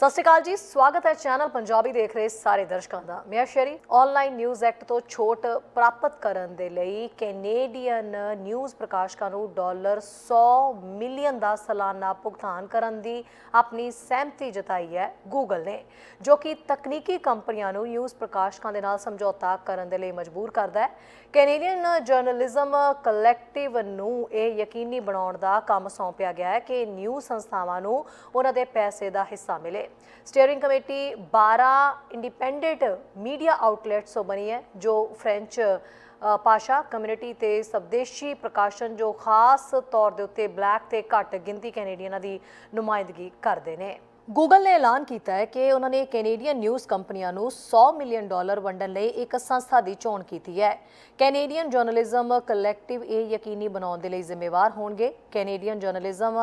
ਸਤਿ ਸ਼੍ਰੀ ਅਕਾਲ ਜੀ, ਸਵਾਗਤ ਹੈ ਚੈਨਲ ਪੰਜਾਬੀ ਦੇਖ ਰਹੇ ਸਾਰੇ ਦਰਸ਼ਕਾਂ ਦਾ। ਮੈਂ ਸ਼ਰੀ ਆਨਲਾਈਨ ਨਿਊਜ਼ ਐਕਟ ਤੋਂ ਛੋਟ ਪ੍ਰਾਪਤ ਕਰਨ ਦੇ ਲਈ ਕੈਨੇਡੀਅਨ ਨਿਊਜ਼ ਪ੍ਰਕਾਸ਼ਕਾਂ ਨੂੰ ਡਾਲਰ 100 ਮਿਲੀਅਨ ਦਾ ਸਾਲਾਨਾ ਭੁਗਤਾਨ ਕਰਨ ਦੀ ਆਪਣੀ ਸਹਿਮਤੀ ਜਤਾਈ ਹੈ ਗੂਗਲ ਨੇ, ਜੋ ਕਿ ਤਕਨੀਕੀ ਕੰਪਨੀਆਂ ਨੂੰ ਨਿਊਜ਼ ਪ੍ਰਕਾਸ਼ਕਾਂ ਦੇ ਨਾਲ ਸਮਝੌਤਾ ਕਰਨ ਦੇ ਲਈ ਮਜਬੂਰ ਕਰਦਾ ਹੈ। ਕੈਨੇਡੀਅਨ ਜਰਨਲਿਜ਼ਮ ਕਲੈਕਟਿਵ ਨੂੰ ਇਹ ਯਕੀਨੀ ਬਣਾਉਣ ਦਾ ਕੰਮ ਸੌਂਪਿਆ ਗਿਆ ਹੈ ਕਿ ਨਿਊਜ਼ ਸੰਸਥਾਵਾਂ ਨੂੰ ਉਹਨਾਂ ਦੇ ਪੈਸੇ ਦਾ ਹਿੱਸਾ ਮਿਲੇ। Steering committee 12 independent media outlets ਤੋਂ ਬਣੀ ਹੈ ਜੋ ਫ੍ਰੈਂਚ ਅ, ਭਾਸ਼ਾ ਕਮਿਊਨਿਟੀ ਤੇ ਸਵਦੇਸ਼ੀ ਪ੍ਰਕਾਸ਼ਨ ਜੋ ਖਾਸ ਤੌਰ ਦੇ ਉੱਤੇ ਬਲੈਕ ਤੇ ਘੱਟ ਗਿਣਤੀ ਕੈਨੇਡੀਅਨਾਂ ਦੀ ਨੁਮਾਇੰਦਗੀ ਕਰਦੇ ਨੇ। ਗੂਗਲ ਨੇ ਐਲਾਨ ਕੀਤਾ ਹੈ ਕਿ ਉਹਨਾਂ ਨੇ ਕੈਨੇਡੀਅਨ ਨਿਊਜ਼ ਕੰਪਨੀਆਂ ਨੂੰ 100 ਮਿਲੀਅਨ ਡਾਲਰ ਵੰਡਣ ਲਈ ਇੱਕ ਸੰਸਥਾ ਦੀ ਚੋਣ ਕੀਤੀ ਹੈ। ਕੈਨੇਡੀਅਨ ਜਰਨਲਿਜ਼ਮ ਕਲੈਕਟਿਵ ਇਹ ਯਕੀਨੀ ਬਣਾਉਣ ਦੇ ਲਈ ਜ਼ਿੰਮੇਵਾਰ ਹੋਣਗੇ। ਕੈਨੇਡੀਅਨ ਜਰਨਲਿਜ਼ਮ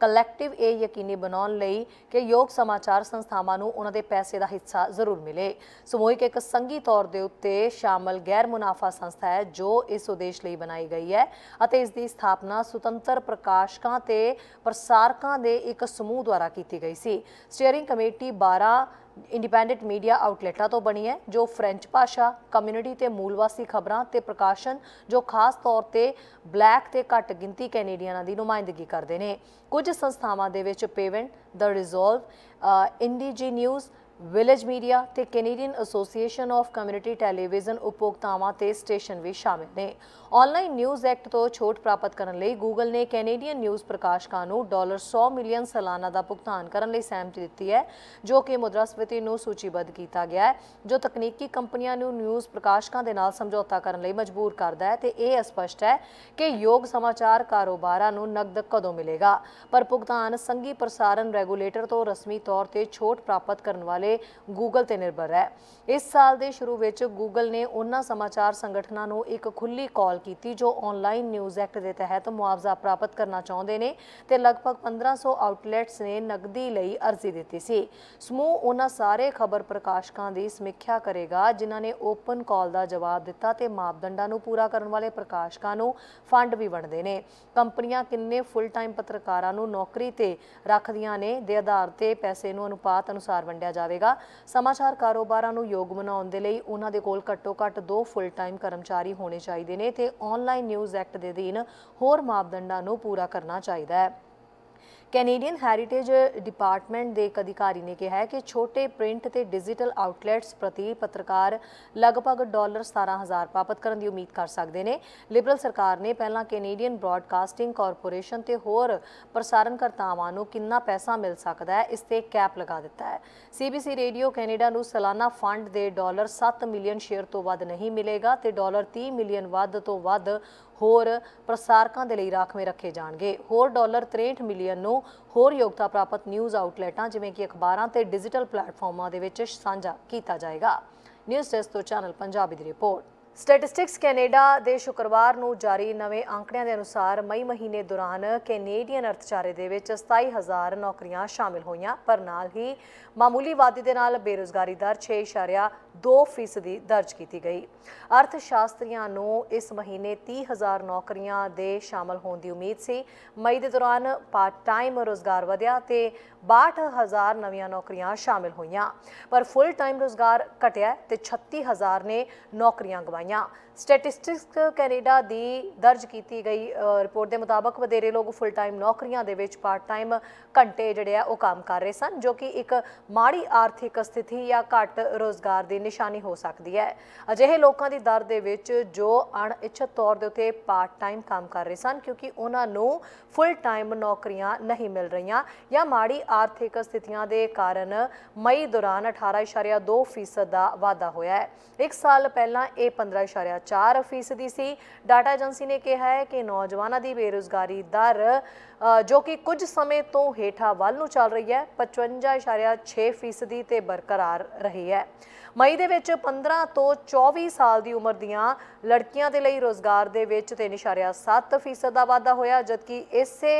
ਕਲੈਕਟਿਵ ਇਹ ਯਕੀਨੀ ਬਣਾਉਣ ਲਈ ਕਿ ਯੋਗ ਸਮਾਚਾਰ ਸੰਸਥਾਵਾਂ ਨੂੰ ਉਹਨਾਂ ਦੇ ਪੈਸੇ ਦਾ ਹਿੱਸਾ ਜ਼ਰੂਰ ਮਿਲੇ। ਸਮੂਹਿਕ ਇੱਕ ਸੰਘੀ ਤੌਰ ਦੇ ਉੱਤੇ ਸ਼ਾਮਲ ਗੈਰ ਮੁਨਾਫਾ ਸੰਸਥਾ ਹੈ ਜੋ ਇਸ ਉਦੇਸ਼ ਲਈ ਬਣਾਈ ਗਈ ਹੈ ਅਤੇ ਇਸ ਦੀ ਸਥਾਪਨਾ ਸੁਤੰਤਰ ਪ੍ਰਕਾਸ਼ਕਾਂ ਤੇ ਪ੍ਰਸਾਰਕਾਂ ਦੇ ਇੱਕ ਸਮੂਹ ਦੁਆਰਾ ਕੀਤੀ ਗਈ ਸੀ। ਸਟੀਅਰਿੰਗ ਕਮੇਟੀ 12 ਇੰਡੀਪੈਂਡੈਂਟ ਮੀਡੀਆ ਆਊਟਲੈਟਾਂ ਤੋਂ ਬਣੀ ਹੈ, ਜੋ ਫ੍ਰੈਂਚ ਭਾਸ਼ਾ ਕਮਿਊਨਿਟੀ ਤੇ ਮੂਲਵਾਸੀ ਖਬਰਾਂ ਤੇ ਪ੍ਰਕਾਸ਼ਨ, ਜੋ ਖਾਸ ਤੌਰ ਤੇ ਬਲੈਕ ਤੇ ਘੱਟ ਗਿਣਤੀ ਕੈਨੇਡੀਅਨਾਂ ਦੀ ਨੁਮਾਇੰਦਗੀ ਕਰਦੇ ਨੇ। ਕੁਝ ਸੰਸਥਾਵਾਂ ਦੇ ਵਿੱਚ ਪੇਵੈਂਟ the resolve IndigiNews village media ਤੇ Canadian association of community television ਉਪਭੋਗਤਾਵਾਂ ਤੇ ਸਟੇਸ਼ਨ ਵੀ ਸ਼ਾਮਿਲ ਨੇ। ਆਨਲਾਈਨ ਨਿਊਜ਼ ਐਕਟ ਤੋਂ ਛੋਟ ਪ੍ਰਾਪਤ ਕਰਨ ਲਈ ਗੂਗਲ ਨੇ ਕੈਨੇਡੀਅਨ ਨਿਊਜ਼ ਪ੍ਰਕਾਸ਼ਕਾਂ ਨੂੰ ਡਾਲਰ 100 ਮਿਲੀਅਨ ਸਾਲਾਨਾ ਦਾ ਭੁਗਤਾਨ ਕਰਨ ਲਈ ਸਹਿਮਤੀ ਦਿੱਤੀ ਹੈ, ਜੋ ਕਿ ਮੁਦਰਾਸਫੀਤੀ ਨੂੰ ਸੂਚੀਬੱਧ ਕੀਤਾ ਗਿਆ ਹੈ, ਜੋ ਤਕਨੀਕੀ ਕੰਪਨੀਆਂ ਨੂੰ ਨਿਊਜ਼ ਪ੍ਰਕਾਸ਼ਕਾਂ ਦੇ ਨਾਲ ਸਮਝੌਤਾ ਕਰਨ ਲਈ ਮਜਬੂਰ ਕਰਦਾ ਹੈ ਤੇ ਇਹ ਅਸਪਸ਼ਟ ਹੈ ਕਿ ਯੋਗ ਸਮਾਚਾਰ ਕਾਰੋਬਾਰਾਂ ਨੂੰ ਨਕਦ ਕਦੋਂ ਮਿਲੇਗਾ। ਪਰ ਭੁਗਤਾਨ ਸੰਘੀ ਪ੍ਰਸਾਰਣ ਰੈਗੂਲੇਟਰ ਤੋਂ ਰਸਮੀ ਤੌਰ ਤੇ ਛੋਟ ਪ੍ਰਾਪਤ ਕਰਨ ਵਾਲੇ ਗੂਗਲ ਤੇ ਨਿਰਭਰ ਹੈ। ਇਸ ਸਾਲ ਦੇ ਸ਼ੁਰੂ ਵਿੱਚ ਗੂਗਲ ਨੇ ਉਹਨਾਂ ਸਮਾਚਾਰ ਸੰਗਠਨਾਂ ਨੂੰ ਇੱਕ ਖੁੱਲੀ ਕਾਲ ਕੀਤੀ ਜੋ ਆਨਲਾਈਨ ਨਿਊਜ਼ ਐਕਟ ਦੇ ਤਹਿਤ ਮੁਆਵਜ਼ਾ ਪ੍ਰਾਪਤ ਕਰਨਾ ਚਾਹੁੰਦੇ ਨੇ ਤੇ ਲਗਭਗ 1500 ਆਊਟਲੈਟਸ ਨੇ ਨਕਦੀ ਲਈ ਅਰਜ਼ੀ ਦਿੱਤੀ ਸੀ। ਸਮੂਹ ਉਹਨਾਂ ਸਾਰੇ ਖਬਰ ਪ੍ਰਕਾਸ਼ਕਾਂ ਦੀ ਸਮੀਖਿਆ ਕਰੇਗਾ, ਜਿਨ੍ਹਾਂ ਨੇ ਓਪਨ ਕਾਲ ਦਾ ਜਵਾਬ ਦਿੱਤਾ ਤੇ ਮਾਪਦੰਡਾਂ ਨੂੰ ਪੂਰਾ ਕਰਨ ਵਾਲੇ ਪ੍ਰਕਾਸ਼ਕਾਂ ਨੂੰ ਫੰਡ ਵੀ ਵੰਡਦੇ ਨੇ। ਕੰਪਨੀਆਂ ਕਿੰਨੇ ਫੁੱਲ ਟਾਈਮ ਪੱਤਰਕਾਰਾਂ ਨੂੰ ਨੌਕਰੀ ਤੇ ਰੱਖਦੀਆਂ ਨੇ, ਦੇ ਆਧਾਰ ਤੇ ਪੈਸੇ ਨੂੰ ਅਨੁਪਾਤ ਅਨੁਸਾਰ ਵੰਡਿਆ ਜਾਵੇ ਜਾਵੇਗਾ। ਸਮਾਚਾਰ ਕਾਰੋਬਾਰਾਂ ਨੂੰ ਯੋਗ ਬਣਾਉਣ ਦੇ ਲਈ ਉਹਨਾਂ ਦੇ ਕੋਲ ਘੱਟੋ ਘੱਟ ਦੋ ਫੁੱਲ ਟਾਈਮ ਕਰਮਚਾਰੀ ਹੋਣੇ ਚਾਹੀਦੇ ਨੇ ਤੇ ਆਨਲਾਈਨ ਨਿਊਜ਼ ਐਕਟ ਦੇ ਅਧੀਨ ਹੋਰ ਮਾਪਦੰਡਾਂ ਨੂੰ ਪੂਰਾ ਕਰਨਾ ਚਾਹੀਦਾ ਹੈ। ਕੈਨੇਡੀਅਨ ਹੈਰੀਟੇਜ ਡਿਪਾਰਟਮੈਂਟ ਦੇ ਇੱਕ ਅਧਿਕਾਰੀ ਨੇ ਕਿਹਾ ਹੈ ਕਿ ਛੋਟੇ ਪ੍ਰਿੰਟ ਤੇ ਡਿਜੀਟਲ ਆਊਟਲੈਟਸ ਪ੍ਰਤੀ ਪੱਤਰਕਾਰ ਲਗਭਗ ਡਾਲਰ 17000 ਪ੍ਰਾਪਤ ਕਰਨ ਦੀ ਉਮੀਦ ਕਰ ਸਕਦੇ ਨੇ। ਲਿਬਰਲ ਸਰਕਾਰ ਨੇ ਪਹਿਲਾਂ ਕੈਨੇਡੀਅਨ ਬ੍ਰਾਡਕਾਸਟਿੰਗ ਕਾਰਪੋਰੇਸ਼ਨ ਤੇ ਹੋਰ ਪ੍ਰਸਾਰਣਕਰਤਾਵਾਂ ਨੂੰ ਕਿੰਨਾ ਪੈਸਾ ਮਿਲ ਸਕਦਾ ਹੈ, ਇਸ ਤੇ ਕੈਪ ਲਗਾ ਦਿੱਤਾ ਹੈ। ਸੀਬੀਸੀ ਰੇਡੀਓ ਕੈਨੇਡਾ ਨੂੰ ਸਾਲਾਨਾ ਫੰਡ ਦੇ ਡਾਲਰ 7 ਮਿਲੀਅਨ ਸ਼ੇਅਰ ਤੋਂ ਵੱਧ ਨਹੀਂ ਮਿਲੇਗਾ ਤੇ ਡਾਲਰ 30 ਮਿਲੀਅਨ ਵੱਧ ਤੋਂ ਵੱਧ ਹੋਰ ਪ੍ਰਸਾਰਕਾਂ ਦੇ ਲਈ ਰਾਖਵੇਂ ਰੱਖੇ ਜਾਣਗੇ। ਹੋਰ ਡਾਲਰ 63 ਮਿਲੀਅਨ ਨੂੰ ਹੋਰ ਯੋਗਤਾ ਪ੍ਰਾਪਤ ਨਿਊਜ਼ ਆਊਟਲੈਟਾਂ, ਜਿਵੇਂ ਕਿ ਅਖਬਾਰਾਂ ਤੇ ਡਿਜੀਟਲ ਪਲੇਟਫਾਰਮਾਂ ਦੇ ਵਿੱਚ ਸਾਂਝਾ ਕੀਤਾ ਜਾਏਗਾ। ਨਿਊਜ਼ ਡੈਸਕ ਤੋਂ ਚੈਨਲ ਪੰਜਾਬੀ ਦੀ ਰਿਪੋਰਟ। ਸਟੈਟਿਸਟਿਕਸ ਕੈਨੇਡਾ ਦੇ ਸ਼ੁੱਕਰਵਾਰ ਨੂੰ ਜਾਰੀ ਨਵੇਂ ਅੰਕੜਿਆਂ ਦੇ ਅਨੁਸਾਰ ਮਈ ਮਹੀਨੇ ਦੌਰਾਨ ਕੈਨੇਡੀਅਨ ਅਰਥਚਾਰੇ ਦੇ ਵਿੱਚ 27000 ਨੌਕਰੀਆਂ ਸ਼ਾਮਿਲ ਹੋਈਆਂ, ਪਰ ਨਾਲ ਹੀ ਮਾਮੂਲੀ ਵਾਧੇ ਦੇ ਨਾਲ ਬੇਰੋਜ਼ਗਾਰੀ ਦਰ 6.8 2 ਫੀਸਦੀ ਦਰਜ ਕੀਤੀ ਗਈ। ਅਰਥ ਸ਼ਾਸਤਰੀਆਂ ਨੂੰ ਇਸ ਮਹੀਨੇ 30000 ਨੌਕਰੀਆਂ ਦੇ ਸ਼ਾਮਲ ਹੋਣ ਦੀ ਉਮੀਦ ਸੀ। ਮਈ ਦੇ ਦੌਰਾਨ ਪਾਰਟ ਟਾਈਮ ਰੋਜ਼ਗਾਰ ਵਧਿਆ ਤੇ 62000 ਨਵੀਆਂ ਨੌਕਰੀਆਂ ਸ਼ਾਮਲ ਹੋਈਆਂ। ਪਰ ਫੁੱਲ ਟਾਈਮ ਰੋਜ਼ਗਾਰ ਘਟਿਆ ਤੇ 36000 ਨੇ ਨੌਕਰੀਆਂ ਗਵਾਈਆਂ। ਸਟੈਟਿਸਟਿਕਸ ਕੈਨੇਡਾ ਦੀ ਦਰਜ ਕੀਤੀ ਗਈ ਰਿਪੋਰਟ ਦੇ ਮੁਤਾਬਕ ਵਧੇਰੇ ਲੋਕ ਫੁੱਲ ਟਾਈਮ ਨੌਕਰੀਆਂ ਦੇ ਵਿੱਚ ਪਾਰਟ ਟਾਈਮ ਘੰਟੇ ਜਿਹੜੇ ਆ, ਉਹ ਕੰਮ ਕਰ ਰਹੇ ਸਨ, ਜੋ ਕਿ ਇੱਕ ਮਾੜੀ ਆਰਥਿਕ ਸਥਿਤੀ ਜਾਂ ਘੱਟ ਰੋਜ਼ਗਾਰ ਦੀ ਨਿਸ਼ਾਨੀ ਹੋ ਸਕਦੀ ਹੈ। ਅਜਿਹੇ ਲੋਕਾਂ ਦੀ ਦਰ ਦੇ ਵਿੱਚ ਜੋ ਅਣਇੱਛਤ ਤੌਰ ਦੇ ਉੱਤੇ ਪਾਰਟ ਟਾਈਮ ਕੰਮ ਕਰ ਰਹੇ ਸਨ, ਕਿਉਂਕਿ ਉਹਨਾਂ ਨੂੰ ਫੁੱਲ ਟਾਈਮ ਨੌਕਰੀਆਂ ਨਹੀਂ ਮਿਲ ਰਹੀਆਂ ਜਾਂ ਮਾੜੀ ਆਰਥਿਕ ਸਥਿਤੀਆਂ ਦੇ ਕਾਰਨ ਮਈ ਦੌਰਾਨ 18.2% ਦਾ ਵਾਧਾ ਹੋਇਆ ਹੈ। ਇੱਕ ਸਾਲ ਪਹਿਲਾਂ ਇਹ 15.4 ਫੀਸਦੀ ਸੀ। ਡਾਟਾ ਏਜੰਸੀ ਨੇ ਕਿਹਾ ਹੈ ਕਿ ਨੌਜਵਾਨਾਂ ਦੀ ਬੇਰੁਜ਼ਗਾਰੀ ਦਰ ਜੋ ਕਿ ਕੁਝ ਸਮੇਂ ਤੋਂ ਹੇਠਾਂ ਵੱਲ ਨੂੰ ਚੱਲ ਰਹੀ ਹੈ 55.6 ਫੀਸਦੀ ਤੇ ਬਰਕਰਾਰ ਰਹੀ ਹੈ। ਮਈ ਦੇ ਵਿੱਚ 15 ਤੋਂ 24 ਸਾਲ ਦੀ ਉਮਰ ਦੀਆਂ ਲੜਕੀਆਂ ਦੇ ਲਈ ਰੋਜ਼ਗਾਰ ਦੇ ਵਿੱਚ 3.7 ਫੀਸਦ ਦਾ ਵਾਧਾ ਹੋਇਆ, ਜਦਕਿ ਇਸੇ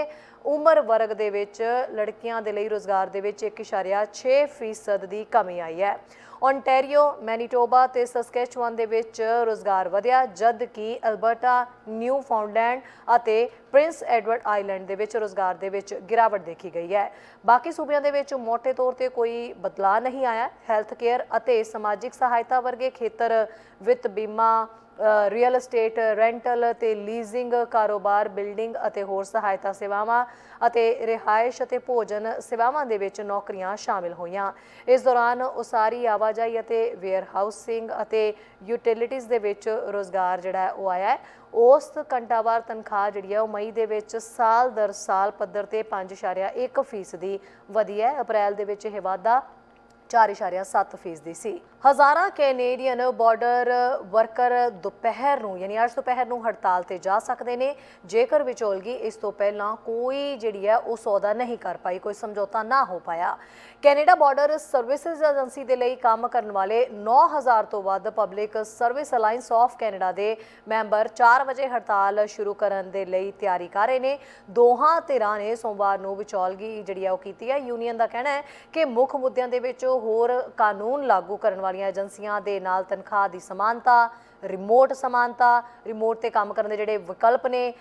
ਉਮਰ ਵਰਗ ਦੇ ਵਿੱਚ ਲੜਕੀਆਂ ਦੇ ਲਈ ਰੋਜ਼ਗਾਰ ਦੇ ਵਿੱਚ 1.6 ਫੀਸਦ ਦੀ ਕਮੀ ਆਈ ਹੈ। ਓਨਟਾਰੀਓ ਮੈਨੀਟੋਬਾ ਤੇ ਸਸਕੈਚੁਆਨ ਦੇ ਵਿੱਚ ਰੋਜ਼ਗਾਰ ਵਧਿਆ ਜਦ ਕਿ ਅਲਬਰਟਾ ਨਿਊ ਫਾਊਂਡਲੈਂਡ ਅਤੇ ਪ੍ਰਿੰਸ ਐਡਵਰਡ ਆਈਲੈਂਡ ਦੇ ਵਿੱਚ ਰੋਜ਼ਗਾਰ ਦੇ ਵਿੱਚ ਗਿਰਾਵਟ ਦੇਖੀ ਗਈ ਹੈ। ਬਾਕੀ ਸੂਬਿਆਂ ਦੇ ਵਿੱਚ ਮੋٹے ਤੌਰ ਤੇ ਕੋਈ ਬਦਲਾਅ ਨਹੀਂ ਆਇਆ। ਹੈਲਥ ਕੇਅਰ ਅਤੇ ਸਮਾਜਿਕ ਸਹਾਇਤਾ ਵਰਗੇ ਖੇਤਰ ਵਿੱਤ ਬੀਮਾ ਰੀਅਲ ਏਸਟੇਟ, ਰੈਂਟਲ ਤੇ ਲੀਜ਼ਿੰਗ ਕਾਰੋਬਾਰ, ਬਿਲਡਿੰਗ ਅਤੇ ਹੋਰ ਸਹਾਇਤਾ ਸੇਵਾਵਾਂ ਅਤੇ ਰਿਹਾਇਸ਼ ਅਤੇ ਭੋਜਨ ਸੇਵਾਵਾਂ ਦੇ ਵਿੱਚ ਨੌਕਰੀਆਂ ਸ਼ਾਮਿਲ ਹੋਈਆਂ। ਇਸ ਦੌਰਾਨ ਉਸਾਰੀ, ਆਵਾਜਾਈ ਅਤੇ ਵੇਅਰ ਹਾਊਸਿੰਗ ਅਤੇ ਯੂਟਿਲਿਟੀਜ਼ ਦੇ ਵਿੱਚ ਰੋਜ਼ਗਾਰ ਜਿਹੜਾ ਉਹ ਆਇਆ ਹੈ। ਉਸ ਘੰਟਾਵਾਰ ਤਨਖਾਹ ਜਿਹੜੀ ਹੈ ਉਹ ਮਈ ਦੇ ਵਿੱਚ ਸਾਲ ਦਰ ਸਾਲ ਪੱਧਰ ਤੇ 5.1 ਫੀਸਦੀ ਵਧੀ ਹੈ। ਅਪ੍ਰੈਲ ਦੇ ਵਿੱਚ ਇਹ ਵਾਧਾ 4.7 ਫੀਸਦੀ ਸੀ। ਹਜ਼ਾਰਾਂ ਕੈਨੇਡੀਅਨ ਬਾਰਡਰ ਵਰਕਰ ਦੁਪਹਿਰ ਨੂੰ, ਯਾਨੀ ਅੱਜ ਦੁਪਹਿਰ ਨੂੰ ਹੜਤਾਲ ਤੇ ਜਾ ਸਕਦੇ ਨੇ। ਜੇਕਰ ਵਿਚੋਲਗੀ, ਇਸ ਤੋਂ ਪਹਿਲਾਂ ਕੋਈ ਜਿਹੜੀ ਹੈ ਉਹ ਸੌਦਾ ਨਹੀਂ ਕਰ ਪਾਈ, ਕੋਈ ਸਮਝੌਤਾ ਨਾ ਹੋ ਪਾਇਆ। ਕੈਨੇਡਾ ਬਾਰਡਰ ਸਰਵਿਸਿਜ਼ ਏਜੰਸੀ ਦੇ ਲਈ ਕੰਮ ਕਰਨ ਵਾਲੇ 9000 ਤੋਂ ਵੱਧ public service alliance of Canada ਦੇ ਮੈਂਬਰ 4 ਵਜੇ ਹੜਤਾਲ ਸ਼ੁਰੂ ਕਰਨ ਦੇ ਲਈ ਤਿਆਰੀ ਕਰ ਰਹੇ ਨੇ। ਦੋਹਾਂ ਧਿਰਾਂ ਨੇ ਸੋਮਵਾਰ ਨੂੰ ਵਿਚੋਲਗੀ ਜਿਹੜੀ ਹੈ ਉਹ ਕੀਤੀ ਹੈ। ਯੂਨੀਅਨ ਦਾ ਕਹਿਣਾ ਹੈ ਕਿ ਮੁੱਖ ਮੁੱਦਿਆਂ ਦੇ ਵਿੱਚ ਹੋਰ ਕਾਨੂੰਨ ਲਾਗੂ ਕਰਨ ਵਾਲੀਆਂ ਏਜੰਸੀਆਂ ਦੇ ਨਾਲ ਤਨਖਾਹ ਦੀ ਸਮਾਨਤਾ ਰਿਮੋਟ ਸਮਾਨਤਾ ਰਿਮੋਟ ਤੇ ਕੰਮ ਕਰਨ ਦੇ ਜਿਹੜੇ ਵਿਕਲਪ ਨੇ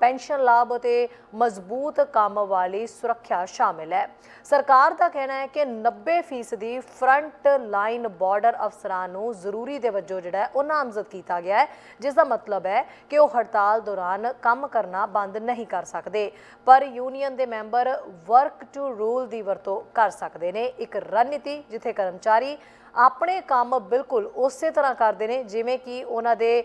ਪੈਨਸ਼ਨ ਲਾਭ ਅਤੇ ਮਜ਼ਬੂਤ ਕੰਮ ਵਾਲੀ ਸੁਰੱਖਿਆ ਸ਼ਾਮਿਲ ਹੈ। ਸਰਕਾਰ ਦਾ ਕਹਿਣਾ ਹੈ ਕਿ 90% ਫਰੰਟ ਲਾਈਨ ਬਾਰਡਰ ਅਫਸਰਾਂ ਨੂੰ ਜ਼ਰੂਰੀ ਦੇ ਵਜੋਂ ਜਿਹੜਾ ਉਹ ਨਾਮਜ਼ਦ ਕੀਤਾ ਗਿਆ ਹੈ, ਜਿਸ ਦਾ ਮਤਲਬ ਹੈ ਕਿ ਉਹ ਹੜਤਾਲ ਦੌਰਾਨ ਕੰਮ ਕਰਨਾ ਬੰਦ ਨਹੀਂ ਕਰ ਸਕਦੇ, ਪਰ ਯੂਨੀਅਨ ਦੇ ਮੈਂਬਰ ਵਰਕ ਟੂ ਰੂਲ ਦੀ ਵਰਤੋਂ ਕਰ ਸਕਦੇ ਨੇ। ਇੱਕ ਰਣਨੀਤੀ ਜਿੱਥੇ ਕਰਮਚਾਰੀ ਆਪਣੇ ਕੰਮ ਬਿਲਕੁਲ ਉਸੇ ਤਰ੍ਹਾਂ ਕਰਦੇ ਨੇ, ਜਿਵੇਂ ਕਿ ਉਹਨਾਂ ਦੇ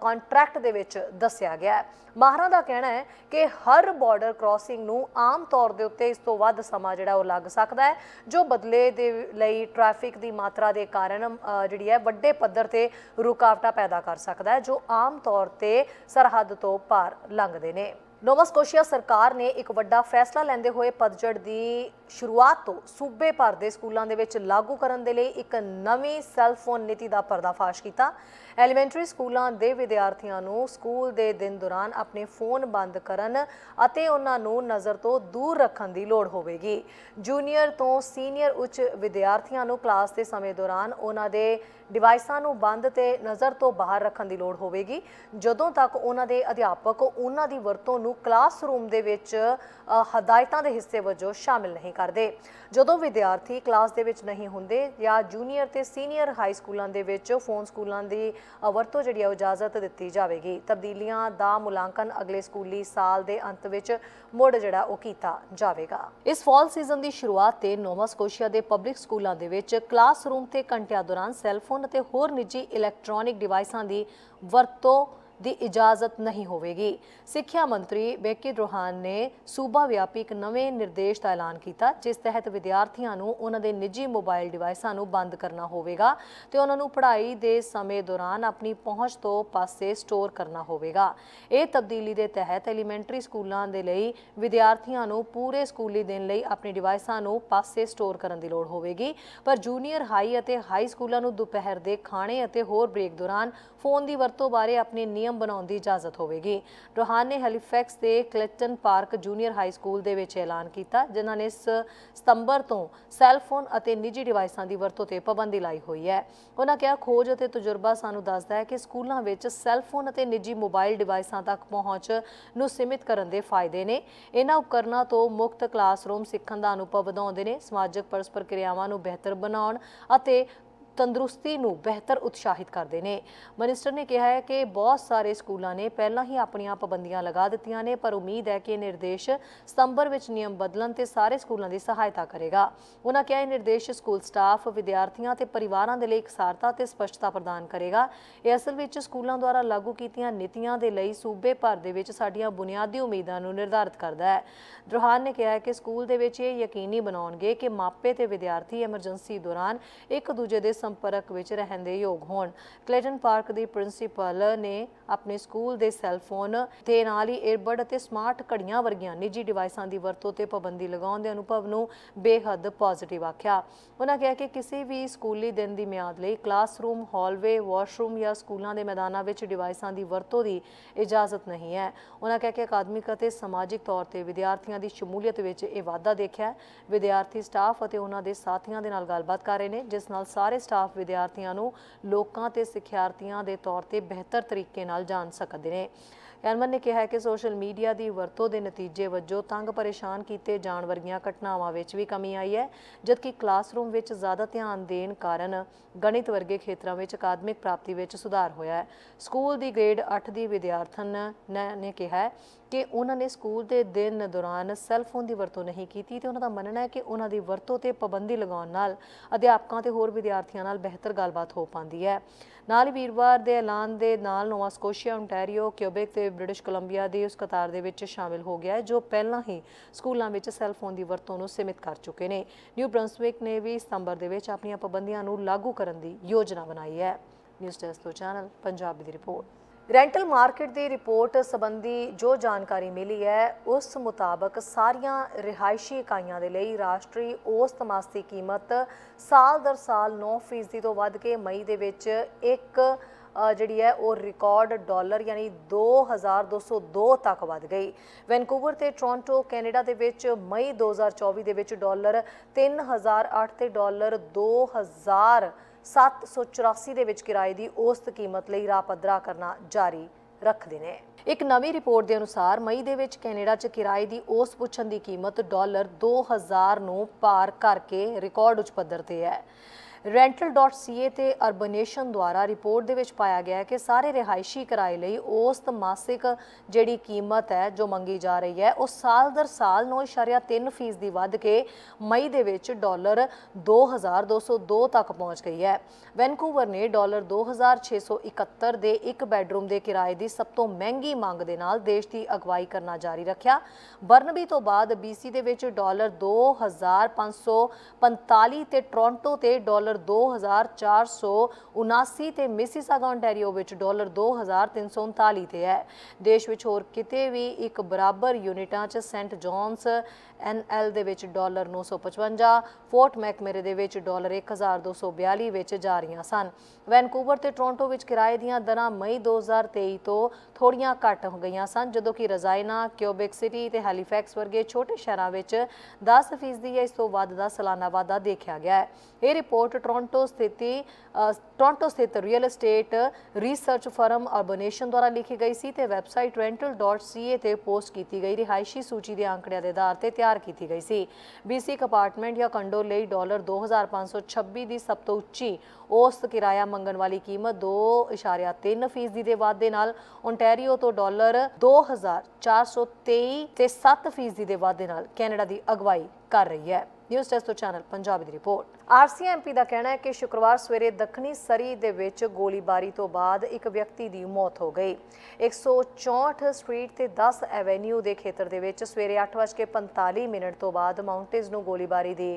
ਕੰਟਰੈਕਟ ਦੇ ਵਿੱਚ ਦੱਸਿਆ ਗਿਆ ਹੈ। ਮਾਹਰਾਂ ਦਾ ਕਹਿਣਾ ਹੈ ਕਿ ਹਰ ਬਾਰਡਰ ਕ੍ਰਾਸਿੰਗ ਨੂੰ ਆਮ ਤੌਰ ਦੇ ਉੱਤੇ ਇਸ ਤੋਂ ਵੱਧ ਸਮਾਂ ਜਿਹੜਾ ਉਹ ਲੱਗ ਸਕਦਾ ਹੈ, ਜੋ ਬਦਲੇ ਦੇ ਲਈ ਟ੍ਰੈਫਿਕ ਦੀ ਮਾਤਰਾ ਦੇ ਕਾਰਨ ਜਿਹੜੀ ਹੈ ਵੱਡੇ ਪੱਧਰ ਤੇ ਰੁਕਾਵਟਾਂ ਪੈਦਾ ਕਰ ਸਕਦਾ ਹੈ, ਜੋ ਆਮ ਤੌਰ ਤੇ ਸਰਹੱਦ ਤੋਂ ਪਾਰ ਲੰਘਦੇ ਨੇ। ਨੋਵਾ ਸਕੋਸ਼ੀਆ ਸਰਕਾਰ ਨੇ ਇੱਕ ਵੱਡਾ ਫੈਸਲਾ ਲੈਂਦੇ ਹੋਏ ਪਤਝੜ ਦੀ ਸ਼ੁਰੂਆਤ ਤੋਂ ਸੂਬੇ ਭਰ ਦੇ ਸਕੂਲਾਂ ਦੇ ਵਿੱਚ ਲਾਗੂ ਕਰਨ ਦੇ ਲਈ ਇੱਕ ਨਵੀਂ ਸੈੱਲ ਫੋਨ ਨੀਤੀ ਦਾ ਪਰਦਾਫਾਸ਼ ਕੀਤਾ। ਐਲੀਮੈਂਟਰੀ ਸਕੂਲਾਂ ਦੇ ਵਿਦਿਆਰਥੀਆਂ ਨੂੰ ਸਕੂਲ ਦੇ ਦਿਨ ਦੌਰਾਨ ਆਪਣੇ ਫੋਨ ਬੰਦ ਕਰਨ ਅਤੇ ਉਹਨਾਂ ਨੂੰ ਨਜ਼ਰ ਤੋਂ ਦੂਰ ਰੱਖਣ ਦੀ ਲੋੜ ਹੋਵੇਗੀ। ਜੂਨੀਅਰ ਤੋਂ ਸੀਨੀਅਰ ਉੱਚ ਵਿਦਿਆਰਥੀਆਂ ਨੂੰ ਕਲਾਸ ਦੇ ਸਮੇਂ ਦੌਰਾਨ ਉਹਨਾਂ ਦੇ ਡਿਵਾਈਸਾਂ ਨੂੰ ਬੰਦ ਤੇ ਨਜ਼ਰ ਤੋਂ ਬਾਹਰ ਰੱਖਣ ਦੀ ਲੋੜ ਹੋਵੇਗੀ। ਜਦੋਂ ਤੱਕ ਉਹਨਾਂ ਦੇ ਅਧਿਆਪਕ ਉਹਨਾਂ ਦੀ ਵਰਤੋਂ ਨੂੰ ਕਲਾਸਰੂਮ ਦੇ ਵਿੱਚ ਹਦਾਇਤਾਂ ਦੇ ਹਿੱਸੇ ਵਜੋਂ ਸ਼ਾਮਿਲ ਨਹੀਂ ਕਰਦੇ। ਜਦੋਂ ਵਿਦਿਆਰਥੀ ਕਲਾਸ ਦੇ ਵਿੱਚ ਨਹੀਂ ਹੁੰਦੇ ਜਾਂ ਜੂਨੀਅਰ ਤੇ ਸੀਨੀਅਰ ਹਾਈ ਸਕੂਲਾਂ ਦੇ ਵਿੱਚ ਫੋਨ ਸਕੂਲਾਂ ਦੀ ਵਰਤੋਂ ਜਿਹੜੀ ਹੈ ਉਹ ਇਜਾਜ਼ਤ ਦਿੱਤੀ ਜਾਵੇਗੀ। ਤਬਦੀਲੀਆਂ ਦਾ ਮੁਲਾਂਕਣ ਅਗਲੇ ਸਕੂਲੀ ਸਾਲ ਦੇ ਅੰਤ ਵਿੱਚ ਮੁੜ ਜਿਹੜਾ ਉਹ ਕੀਤਾ ਜਾਵੇਗਾ। ਇਸ ਫਾਲ ਸੀਜ਼ਨ ਦੀ ਸ਼ੁਰੂਆਤ ਤੇ ਨੋਵਾ ਸਕੋਸ਼ੀਆ ਦੇ ਪਬਲਿਕ ਸਕੂਲਾਂ ਦੇ ਵਿੱਚ ਕਲਾਸਰੂਮ ਤੇ ਘੰਟਿਆਂ ਦੌਰਾਨ ਸੈੱਲ ਫੋਨ ਅਤੇ ਹੋਰ ਨਿੱਜੀ ਇਲੈਕਟ੍ਰੋਨਿਕ ਡਿਵਾਈਸਾਂ ਦੀ ਵਰਤੋਂ ਦੀ ਇਜਾਜ਼ਤ ਨਹੀਂ ਹੋਵੇਗੀ। ਸਿੱਖਿਆ ਮੰਤਰੀ ਬੇਕੀ ਰੋਹਾਨ ਨੇ ਸੂਬਾ ਵਿਆਪੀ ਇੱਕ ਨਵੇਂ ਨਿਰਦੇਸ਼ ਦਾ ਐਲਾਨ ਕੀਤਾ, ਜਿਸ ਤਹਿਤ ਵਿਦਿਆਰਥੀਆਂ ਨੂੰ ਉਹਨਾਂ ਦੇ ਨਿੱਜੀ ਮੋਬਾਈਲ ਡਿਵਾਈਸਾਂ ਨੂੰ ਬੰਦ ਕਰਨਾ ਹੋਵੇਗਾ ਤੇ ਉਹਨਾਂ ਨੂੰ ਪੜ੍ਹਾਈ ਦੇ ਸਮੇਂ ਦੌਰਾਨ ਆਪਣੀ ਪਹੁੰਚ ਤੋਂ ਪਾਸੇ ਸਟੋਰ ਕਰਨਾ ਹੋਵੇਗਾ। ਇਹ ਤਬਦੀਲੀ ਦੇ ਤਹਿਤ ਐਲੀਮੈਂਟਰੀ ਸਕੂਲਾਂ ਦੇ ਲਈ ਵਿਦਿਆਰਥੀਆਂ ਨੂੰ ਪੂਰੇ ਸਕੂਲੀ ਦਿਨ ਲਈ ਆਪਣੀ ਡਿਵਾਈਸਾਂ ਨੂੰ ਪਾਸੇ ਸਟੋਰ ਕਰਨ ਦੀ ਲੋੜ ਹੋਵੇਗੀ। ਪਰ ਜੂਨੀਅਰ ਹਾਈ ਅਤੇ ਹਾਈ ਸਕੂਲਾਂ ਨੂੰ ਦੁਪਹਿਰ ਦੇ ਖਾਣੇ ਅਤੇ ਹੋਰ ਬ੍ਰੇਕ ਦੌਰਾਨ ਫੋਨ ਦੀ ਵਰਤੋਂ ਬਾਰੇ ਆਪਣੇ ਨਿਯਮ ਬਣਾਉਣ ਦੀ ਇਜਾਜ਼ਤ ਹੋਵੇਗੀ। ਰੋਹਾਨ ਨੇ ਹੈਲੀਫੈਕਸ ਦੇ Clayton park junior high school ਦੇ ਵਿੱਚ ਐਲਾਨ ਕੀਤਾ, ਜਿਨ੍ਹਾਂ ਨੇ ਸਤੰਬਰ ਤੋਂ ਸੈੱਲ ਫੋਨ ਅਤੇ ਨਿੱਜੀ ਡਿਵਾਈਸਾਂ ਦੀ ਵਰਤੋਂ ਤੇ ਪਾਬੰਦੀ ਲਾਈ ਹੋਈ ਹੈ। ਉਹਨਾਂ ਕਿਹਾ, ਖੋਜ ਅਤੇ ਤਜਰਬਾ ਸਾਨੂੰ ਦੱਸਦਾ ਹੈ ਕਿ ਸਕੂਲਾਂ ਵਿੱਚ ਸੈੱਲ ਫੋਨ ਅਤੇ ਨਿੱਜੀ ਮੋਬਾਈਲ ਡਿਵਾਈਸਾਂ ਤੱਕ ਪਹੁੰਚ ਨੂੰ ਸੀਮਿਤ ਕਰਨ ਦੇ ਫਾਇਦੇ ਨੇ। ਇਹਨਾਂ ਉਪਕਰਨਾਂ ਤੋਂ ਮੁਕਤ ਕਲਾਸਰੂਮ ਸਿੱਖਣ ਦਾ ਅਨੁਭਵ ਵਧਾਉਂਦੇ ਨੇ। ਸਮਾਜਿਕ ਪਰਸਪਰ ਕਿਰਿਆਵਾਂ ਨੂੰ ਬਿਹਤਰ ਬਣਾਉਣ ਅਤੇ ਤੰਦਰੁਸਤੀ ਨੂੰ ਬਿਹਤਰ ਉਤਸ਼ਾਹਿਤ ਕਰਦੇ ਨੇ। ਮਨਿਸਟਰ ਨੇ ਕਿਹਾ ਹੈ ਕਿ ਬਹੁਤ ਸਾਰੇ ਸਕੂਲਾਂ ਨੇ ਪਹਿਲਾਂ ਹੀ ਆਪਣੀਆਂ ਪਾਬੰਦੀਆਂ ਲਗਾ ਦਿੱਤੀਆਂ ਨੇ, ਪਰ ਉਮੀਦ ਹੈ ਕਿ ਇਹ ਨਿਰਦੇਸ਼ ਸਤੰਬਰ ਵਿੱਚ ਨਿਯਮ ਬਦਲਣ ਤੇ ਸਾਰੇ ਸਕੂਲਾਂ ਦੀ ਸਹਾਇਤਾ ਕਰੇਗਾ। ਉਹਨਾਂ ਕਿਹਾ ਇਹ ਨਿਰਦੇਸ਼ ਸਕੂਲ ਸਟਾਫ, ਵਿਦਿਆਰਥੀਆਂ ਤੇ ਪਰਿਵਾਰਾਂ ਦੇ ਲਈ ਇਕਸਾਰਤਾ ਤੇ ਸਪਸ਼ਟਤਾ ਪ੍ਰਦਾਨ ਕਰੇਗਾ। ਇਹ ਅਸਲ ਵਿੱਚ ਸਕੂਲਾਂ ਦੁਆਰਾ ਲਾਗੂ ਕੀਤੀਆਂ ਨੀਤੀਆਂ ਦੇ ਲਈ ਸੂਬੇ ਭਰ ਦੇ ਵਿੱਚ ਸਾਡੀਆਂ ਬੁਨਿਆਦੀ ਉਮੀਦਾਂ ਨੂੰ ਨਿਰਧਾਰਤ ਕਰਦਾ ਹੈ। ਰੋਹਾਨ ਨੇ ਕਿਹਾ ਹੈ ਕਿ ਸਕੂਲ ਦੇ ਵਿੱਚ ਇਹ ਯਕੀਨੀ ਬਣਾਉਣਗੇ ਕਿ ਮਾਪੇ ਤੇ ਵਿਦਿਆਰਥੀ ਐਮਰਜੈਂਸੀ ਦੌਰਾਨ ਇੱਕ ਦੂਜੇ ਦੇ ਸੰਪਰਕ ਵਿੱਚ ਰਹਿਣ ਦੇ ਯੋਗ ਹੋਣ। ਕਲੇਟਨ ਪਾਰਕ ਦੀ ਪ੍ਰਿੰਸੀਪਲ ਨੇ ਆਪਣੇ ਸਕੂਲ ਦੇ ਸੈੱਲ ਫੋਨ ਤੇ ਨਾਲ ਹੀ 에ਅਰਬਡ ਅਤੇ ਸਮਾਰਟ ਘੜੀਆਂ ਵਰਗੀਆਂ ਨਿੱਜੀ ਡਿਵਾਈਸਾਂ ਦੀ ਵਰਤੋਂ ਤੇ ਪਾਬੰਦੀ ਲਗਾਉਣ ਦੇ ਅਨੁਭਵ ਨੂੰ ਬੇਹੱਦ ਪੋਜ਼ਿਟਿਵ ਆਖਿਆ। ਉਹਨਾਂ ਕਿਹਾ ਕਿ ਕਿਸੇ ਵੀ ਸਕੂਲੀ ਦਿਨ ਦੀ ਮਿਆਦ ਲਈ ਕਲਾਸਰੂਮ ਹਾਲਵੇ ਵਾਸ਼ਰੂਮ ਜਾਂ ਸਕੂਲਾਂ ਦੇ ਮੈਦਾਨਾਂ ਵਿੱਚ ਡਿਵਾਈਸਾਂ ਦੀ ਵਰਤੋਂ ਦੀ ਇਜਾਜ਼ਤ ਨਹੀਂ ਹੈ। ਉਹਨਾਂ ਕਿਹਾ ਕਿ ਅਕਾਦਮਿਕ ਅਤੇ ਸਮਾਜਿਕ ਤੌਰ ਤੇ ਵਿਦਿਆਰਥੀਆਂ ਦੀ ਸ਼ਮੂਲੀਅਤ ਵਿੱਚ ਇਹ ਵਾਧਾ ਦੇਖਿਆ। ਵਿਦਿਆਰਥੀ, ਸਟਾਫ ਅਤੇ ਉਹਨਾਂ ਦੇ ਸਾਥੀਆਂ ਦੇ ਨਾਲ ਗੱਲਬਾਤ ਕਰ ਰਹੇ ਨੇ, ਜਿਸ ਨਾਲ ਸਾਰੇ ਸਟਾਫ ਵਿਦਿਆਰਥੀਆਂ ਨੂੰ ਲੋਕਾਂ ਤੇ ਸਿੱਖਿਆਰਥੀਆਂ ਦੇ ਤੌਰ ਤੇ ਬਿਹਤਰ ਤਰੀਕੇ ਨਾਲ ਜਾਣ ਸਕਦੇ ਨੇ। ਐਨਵਨ ਨੇ ਕਿਹਾ ਕਿ ਸੋਸ਼ਲ ਮੀਡੀਆ ਦੀ ਵਰਤੋਂ ਦੇ ਨਤੀਜੇ ਵਜੋਂ ਤੰਗ ਪਰੇਸ਼ਾਨ ਕੀਤੇ ਜਾਣ ਵਰਗੀਆਂ ਘਟਨਾਵਾਂ ਵਿੱਚ ਵੀ ਕਮੀ ਆਈ ਹੈ, ਜਦਕਿ ਕਲਾਸਰੂਮ ਵਿੱਚ ਜ਼ਿਆਦਾ ਧਿਆਨ ਦੇਣ ਕਾਰਨ ਗਣਿਤ ਵਰਗੇ ਖੇਤਰਾਂ ਵਿੱਚ ਅਕਾਦਮਿਕ ਪ੍ਰਾਪਤੀ ਵਿੱਚ ਸੁਧਾਰ ਹੋਇਆ ਹੈ। ਸਕੂਲ ਦੀ ਗ੍ਰੇਡ 8 ਦੀ ਵਿਦਿਆਰਥਣ ਨੇ- ਕਿਹਾ ਕਿ ਉਹਨਾਂ ਨੇ ਸਕੂਲ ਦੇ ਦਿਨ ਦੌਰਾਨ ਸੈੱਲ ਫੋਨ ਦੀ ਵਰਤੋਂ ਨਹੀਂ ਕੀਤੀ ਤੇ ਉਹਨਾਂ ਦਾ ਮੰਨਣਾ ਹੈ ਕਿ ਉਹਨਾਂ ਦੀ ਵਰਤੋਂ ਤੇ ਪਾਬੰਦੀ ਲਗਾਉਣ ਨਾਲ ਅਧਿਆਪਕਾਂ ਤੇ ਹੋਰ ਵਿਦਿਆਰਥੀਆਂ ਨਾਲ ਬਿਹਤਰ ਗੱਲਬਾਤ ਹੋ ਪਾਉਂਦੀ ਹੈ। ਨਾਲ ਹੀ ਵੀਰਵਾਰ ਦੇ ਐਲਾਨ ਦੇ ਨਾਲ ਨੋਵਾ ਸਕੋਸ਼ੀਆ ਓਨਟਾਰੀਓ ਕਿਊਬਿਕ ਤੇ ਬ੍ਰਿਟਿਸ਼ ਕੋਲੰਬੀਆ ਦੀ ਉਸ ਕਤਾਰ ਦੇ ਵਿੱਚ ਸ਼ਾਮਿਲ ਹੋ ਗਿਆ ਹੈ, ਜੋ ਪਹਿਲਾਂ ਹੀ ਸਕੂਲਾਂ ਵਿੱਚ ਸੈੱਲਫੋਨ ਦੀ ਵਰਤੋਂ ਨੂੰ ਸੀਮਿਤ ਕਰ ਚੁੱਕੇ ਨੇ। ਨਿਊ ਬ੍ਰੰਸਵਿਕ ਨੇ ਵੀ ਸਤੰਬਰ ਦੇ ਵਿੱਚ ਆਪਣੀਆਂ ਪਾਬੰਦੀਆਂ ਨੂੰ ਲਾਗੂ ਕਰਨ ਦੀ ਯੋਜਨਾ ਬਣਾਈ ਹੈ। ਨਿਊਜ਼ ਡੈਸਕ ਤੋਂ ਚੈਨਲ ਪੰਜਾਬੀ ਦੀ ਰਿਪੋਰਟ। ਰੈਂਟਲ ਮਾਰਕੀਟ ਦੀ ਰਿਪੋਰਟ ਸੰਬੰਧੀ ਜੋ ਜਾਣਕਾਰੀ ਮਿਲੀ ਹੈ, ਉਸ ਮੁਤਾਬਕ ਸਾਰੀਆਂ ਰਿਹਾਇਸ਼ੀ ਇਕਾਈਆਂ ਦੇ ਲਈ ਰਾਸ਼ਟਰੀ ਔਸਤ ਮਾਸੀ ਕੀਮਤ ਸਾਲ ਦਰ ਸਾਲ 9% ਤੋਂ ਵੱਧ ਕੇ ਮਈ ਦੇ ਵਿੱਚ ਇੱਕ ਜਿਹੜੀ ਹੈ, ਉਹ ਰਿਕਾਰਡ ਡਾਲਰ ਯਾਨੀ 2202 ਤੱਕ ਵੱਧ ਗਈ। ਵੈਨਕੂਵਰ ਤੇ ਟੋਰਾਂਟੋ, ਕੈਨੇਡਾ ਦੇ ਵਿੱਚ ਮਈ 2024 ਦੇ ਵਿੱਚ ਡਾਲਰ 3008 ਤੇ ਡਾਲਰ 2000 784 ਦੇ ਵਿੱਚ ਕਿਰਾਏ ਦੀ ਔਸਤ ਕੀਮਤ ਲਈ ਰਾਹ ਪੱਧਰਾ ਕਰਨਾ ਜਾਰੀ ਰੱਖਦੇ ਨੇ। ਇੱਕ ਨਵੀਂ ਰਿਪੋਰਟ ਦੇ ਅਨੁਸਾਰ ਮਈ ਦੇ ਵਿੱਚ ਕੈਨੇਡਾ 'ਚ ਕਿਰਾਏ ਦੀ ਔਸਤ ਪੁੱਛਣ ਦੀ ਕੀਮਤ ਡਾਲਰ 2000 ਨੂੰ ਪਾਰ ਕਰਕੇ ਰਿਕਾਰਡ ਉੱਚ ਪੱਧਰ ਤੇ ਹੈ। rental.ca ਤੇ ਅਰਬਨੇਸ਼ਨ ਦੁਆਰਾ ਰਿਪੋਰਟ ਦੇ ਵਿੱਚ ਪਾਇਆ ਗਿਆ ਹੈ ਕਿ ਸਾਰੇ ਰਿਹਾਇਸ਼ੀ ਕਿਰਾਏ ਲਈ ਔਸਤ ਮਾਸਿਕ ਜਿਹੜੀ ਕੀਮਤ ਹੈ ਜੋ ਮੰਗੀ ਜਾ ਰਹੀ ਹੈ, ਉਹ ਸਾਲ ਦਰ ਸਾਲ 9.3% ਦੀ ਵੱਧ ਕੇ ਮਈ ਦੇ ਵਿੱਚ ਡਾਲਰ 2202 ਤੱਕ ਪਹੁੰਚ ਗਈ ਹੈ। ਵੈਨਕੂਵਰ ਨੇ ਡਾਲਰ 2671 ਦੇ ਇੱਕ ਬੈੱਡਰੂਮ ਦੇ ਕਿਰਾਏ ਦੀ ਸਭ ਤੋਂ ਮਹਿੰਗੀ ਮੰਗ ਦੇ ਨਾਲ ਦੇਸ਼ ਦੀ ਅਗਵਾਈ ਕਰਨਾ ਜਾਰੀ ਰੱਖਿਆ। ਬਰਨਬੀ ਤੋਂ ਬਾਅਦ BC ਦੇ ਵਿੱਚ ਡਾਲਰ 2545 ਤੇ ਟੋਰਾਂਟੋ ਤੇ ਡਾਲਰ 2479 ਤੇ ਮਿਸੀਸਾਗਾ ਓਨਟਾਰੀਓ ਵਿੱਚ ਡਾਲਰ 2339 ਤੇ ਹੈ। ਦੇਸ਼ ਵਿੱਚ ਹੋਰ ਕਿਤੇ ਵੀ ਇੱਕ ਬਰਾਬਰ ਯੂਨਿਟਾਂ 'ਚ ਸੈਂਟ ਜੌਨਸ ਐਨਐਲ ਦੇ ਵਿੱਚ ਡਾਲਰ 955 ਫੋਰਟ ਮੈਕਮਰੇ ਦੇ ਵਿੱਚ ਡਾਲਰ 1242 ਵਿੱਚ ਜਾ ਰਹੀਆਂ ਸਨ। ਵੈਨਕੂਵਰ ਤੇ ਟੋਰਾਂਟੋ ਵਿੱਚ ਕਿਰਾਏ ਦੀਆਂ ਦਰਾਂ ਮਈ 2023 ਤੋਂ ਥੋੜੀਆਂ ਘੱਟ ਹੋ ਗਈਆਂ ਸਨ, ਜਦੋਂ ਕਿ ਰਜ਼ਾਇਨਾ, ਕਿਊਬਿਕ ਸਿਟੀ ਤੇ ਹੈਲੀਫੈਕਸ ਵਰਗੇ ਛੋਟੇ ਸ਼ਹਿਰਾਂ ਵਿੱਚ 10% ਜਾਂ ਇਸ ਤੋਂ ਵੱਧ ਦਾ ਸਾਲਾਨਾ ਵਾਧਾ ਦੇਖਿਆ ਗਿਆ ਹੈ। ਇਹ ਰਿਪੋਰਟ ਟੋਰਾਂਟੋ ਸਥਿਤੀ ਟੋਰਾਂਟੋ ਸਥਿਤ real estate research firm Urbanation ਦੁਆਰਾ ਲਿਖੀ ਗਈ ਸੀ ਤੇ ਵੈਬਸਾਈਟ rental.ca ਤੇ ਪੋਸਟ ਕੀਤੀ ਗਈ ਰਿਹਾਇਸ਼ੀ ਸੂਚੀ ਦੇ ਅੰਕੜਿਆਂ ਦੇ ਆਧਾਰ ਤੇ ਤਿਆਰ ਕੀਤੀ ਗਈ ਸੀ BC ਇੱਕ ਅਪਾਰਟਮੈਂਟ ਜਾਂ ਕੰਡੋ ਲਈ ਡਾਲਰ 2526 ਦੀ ਸਭ ਤੋਂ ਉੱਚੀ ਔਸਤ ਕਿਰਾਇਆ ਮੰਗਣ ਵਾਲੀ ਕੀਮਤ 2.3% ਫੀਸਦੀ ਦੇ ਵਾਧੇ ਨਾਲ ਓਨਟਾਰੀਓ ਤੋਂ ਡਾਲਰ 2423 ਤੇ 7 ਫੀਸਦੀ ਦੇ ਵਾਧੇ ਨਾਲ ਕੈਨੇਡਾ ਦੀ ਅਗਵਾਈ ਕਰ ਰਹੀ ਹੈ ਨਿਊਜ਼ ਡੈਸਕ ਤੋਂ ਚੈਨਲ ਪੰਜਾਬੀ ਦੀ ਰਿਪੋਰਟ ਆਰਸੀਐਮਪੀ ਦਾ ਕਹਿਣਾ ਹੈ ਕਿ ਸ਼ੁੱਕਰਵਾਰ ਸਵੇਰੇ ਦੱਖਣੀ ਸਰੀ ਦੇ ਵਿੱਚ ਗੋਲੀਬਾਰੀ ਤੋਂ ਬਾਅਦ ਇੱਕ ਵਿਅਕਤੀ ਦੀ ਮੌਤ ਹੋ ਗਈ। 164 ਸਟਰੀਟ ਤੇ 10 ਐਵੇਨਿਊ ਦੇ ਖੇਤਰ ਦੇ ਵਿੱਚ ਸਵੇਰੇ 8:45 ਮਿੰਟ ਤੋਂ ਬਾਅਦ ਮਾਊਂਟੇਨਸ ਨੂੰ ਗੋਲੀਬਾਰੀ ਦੀ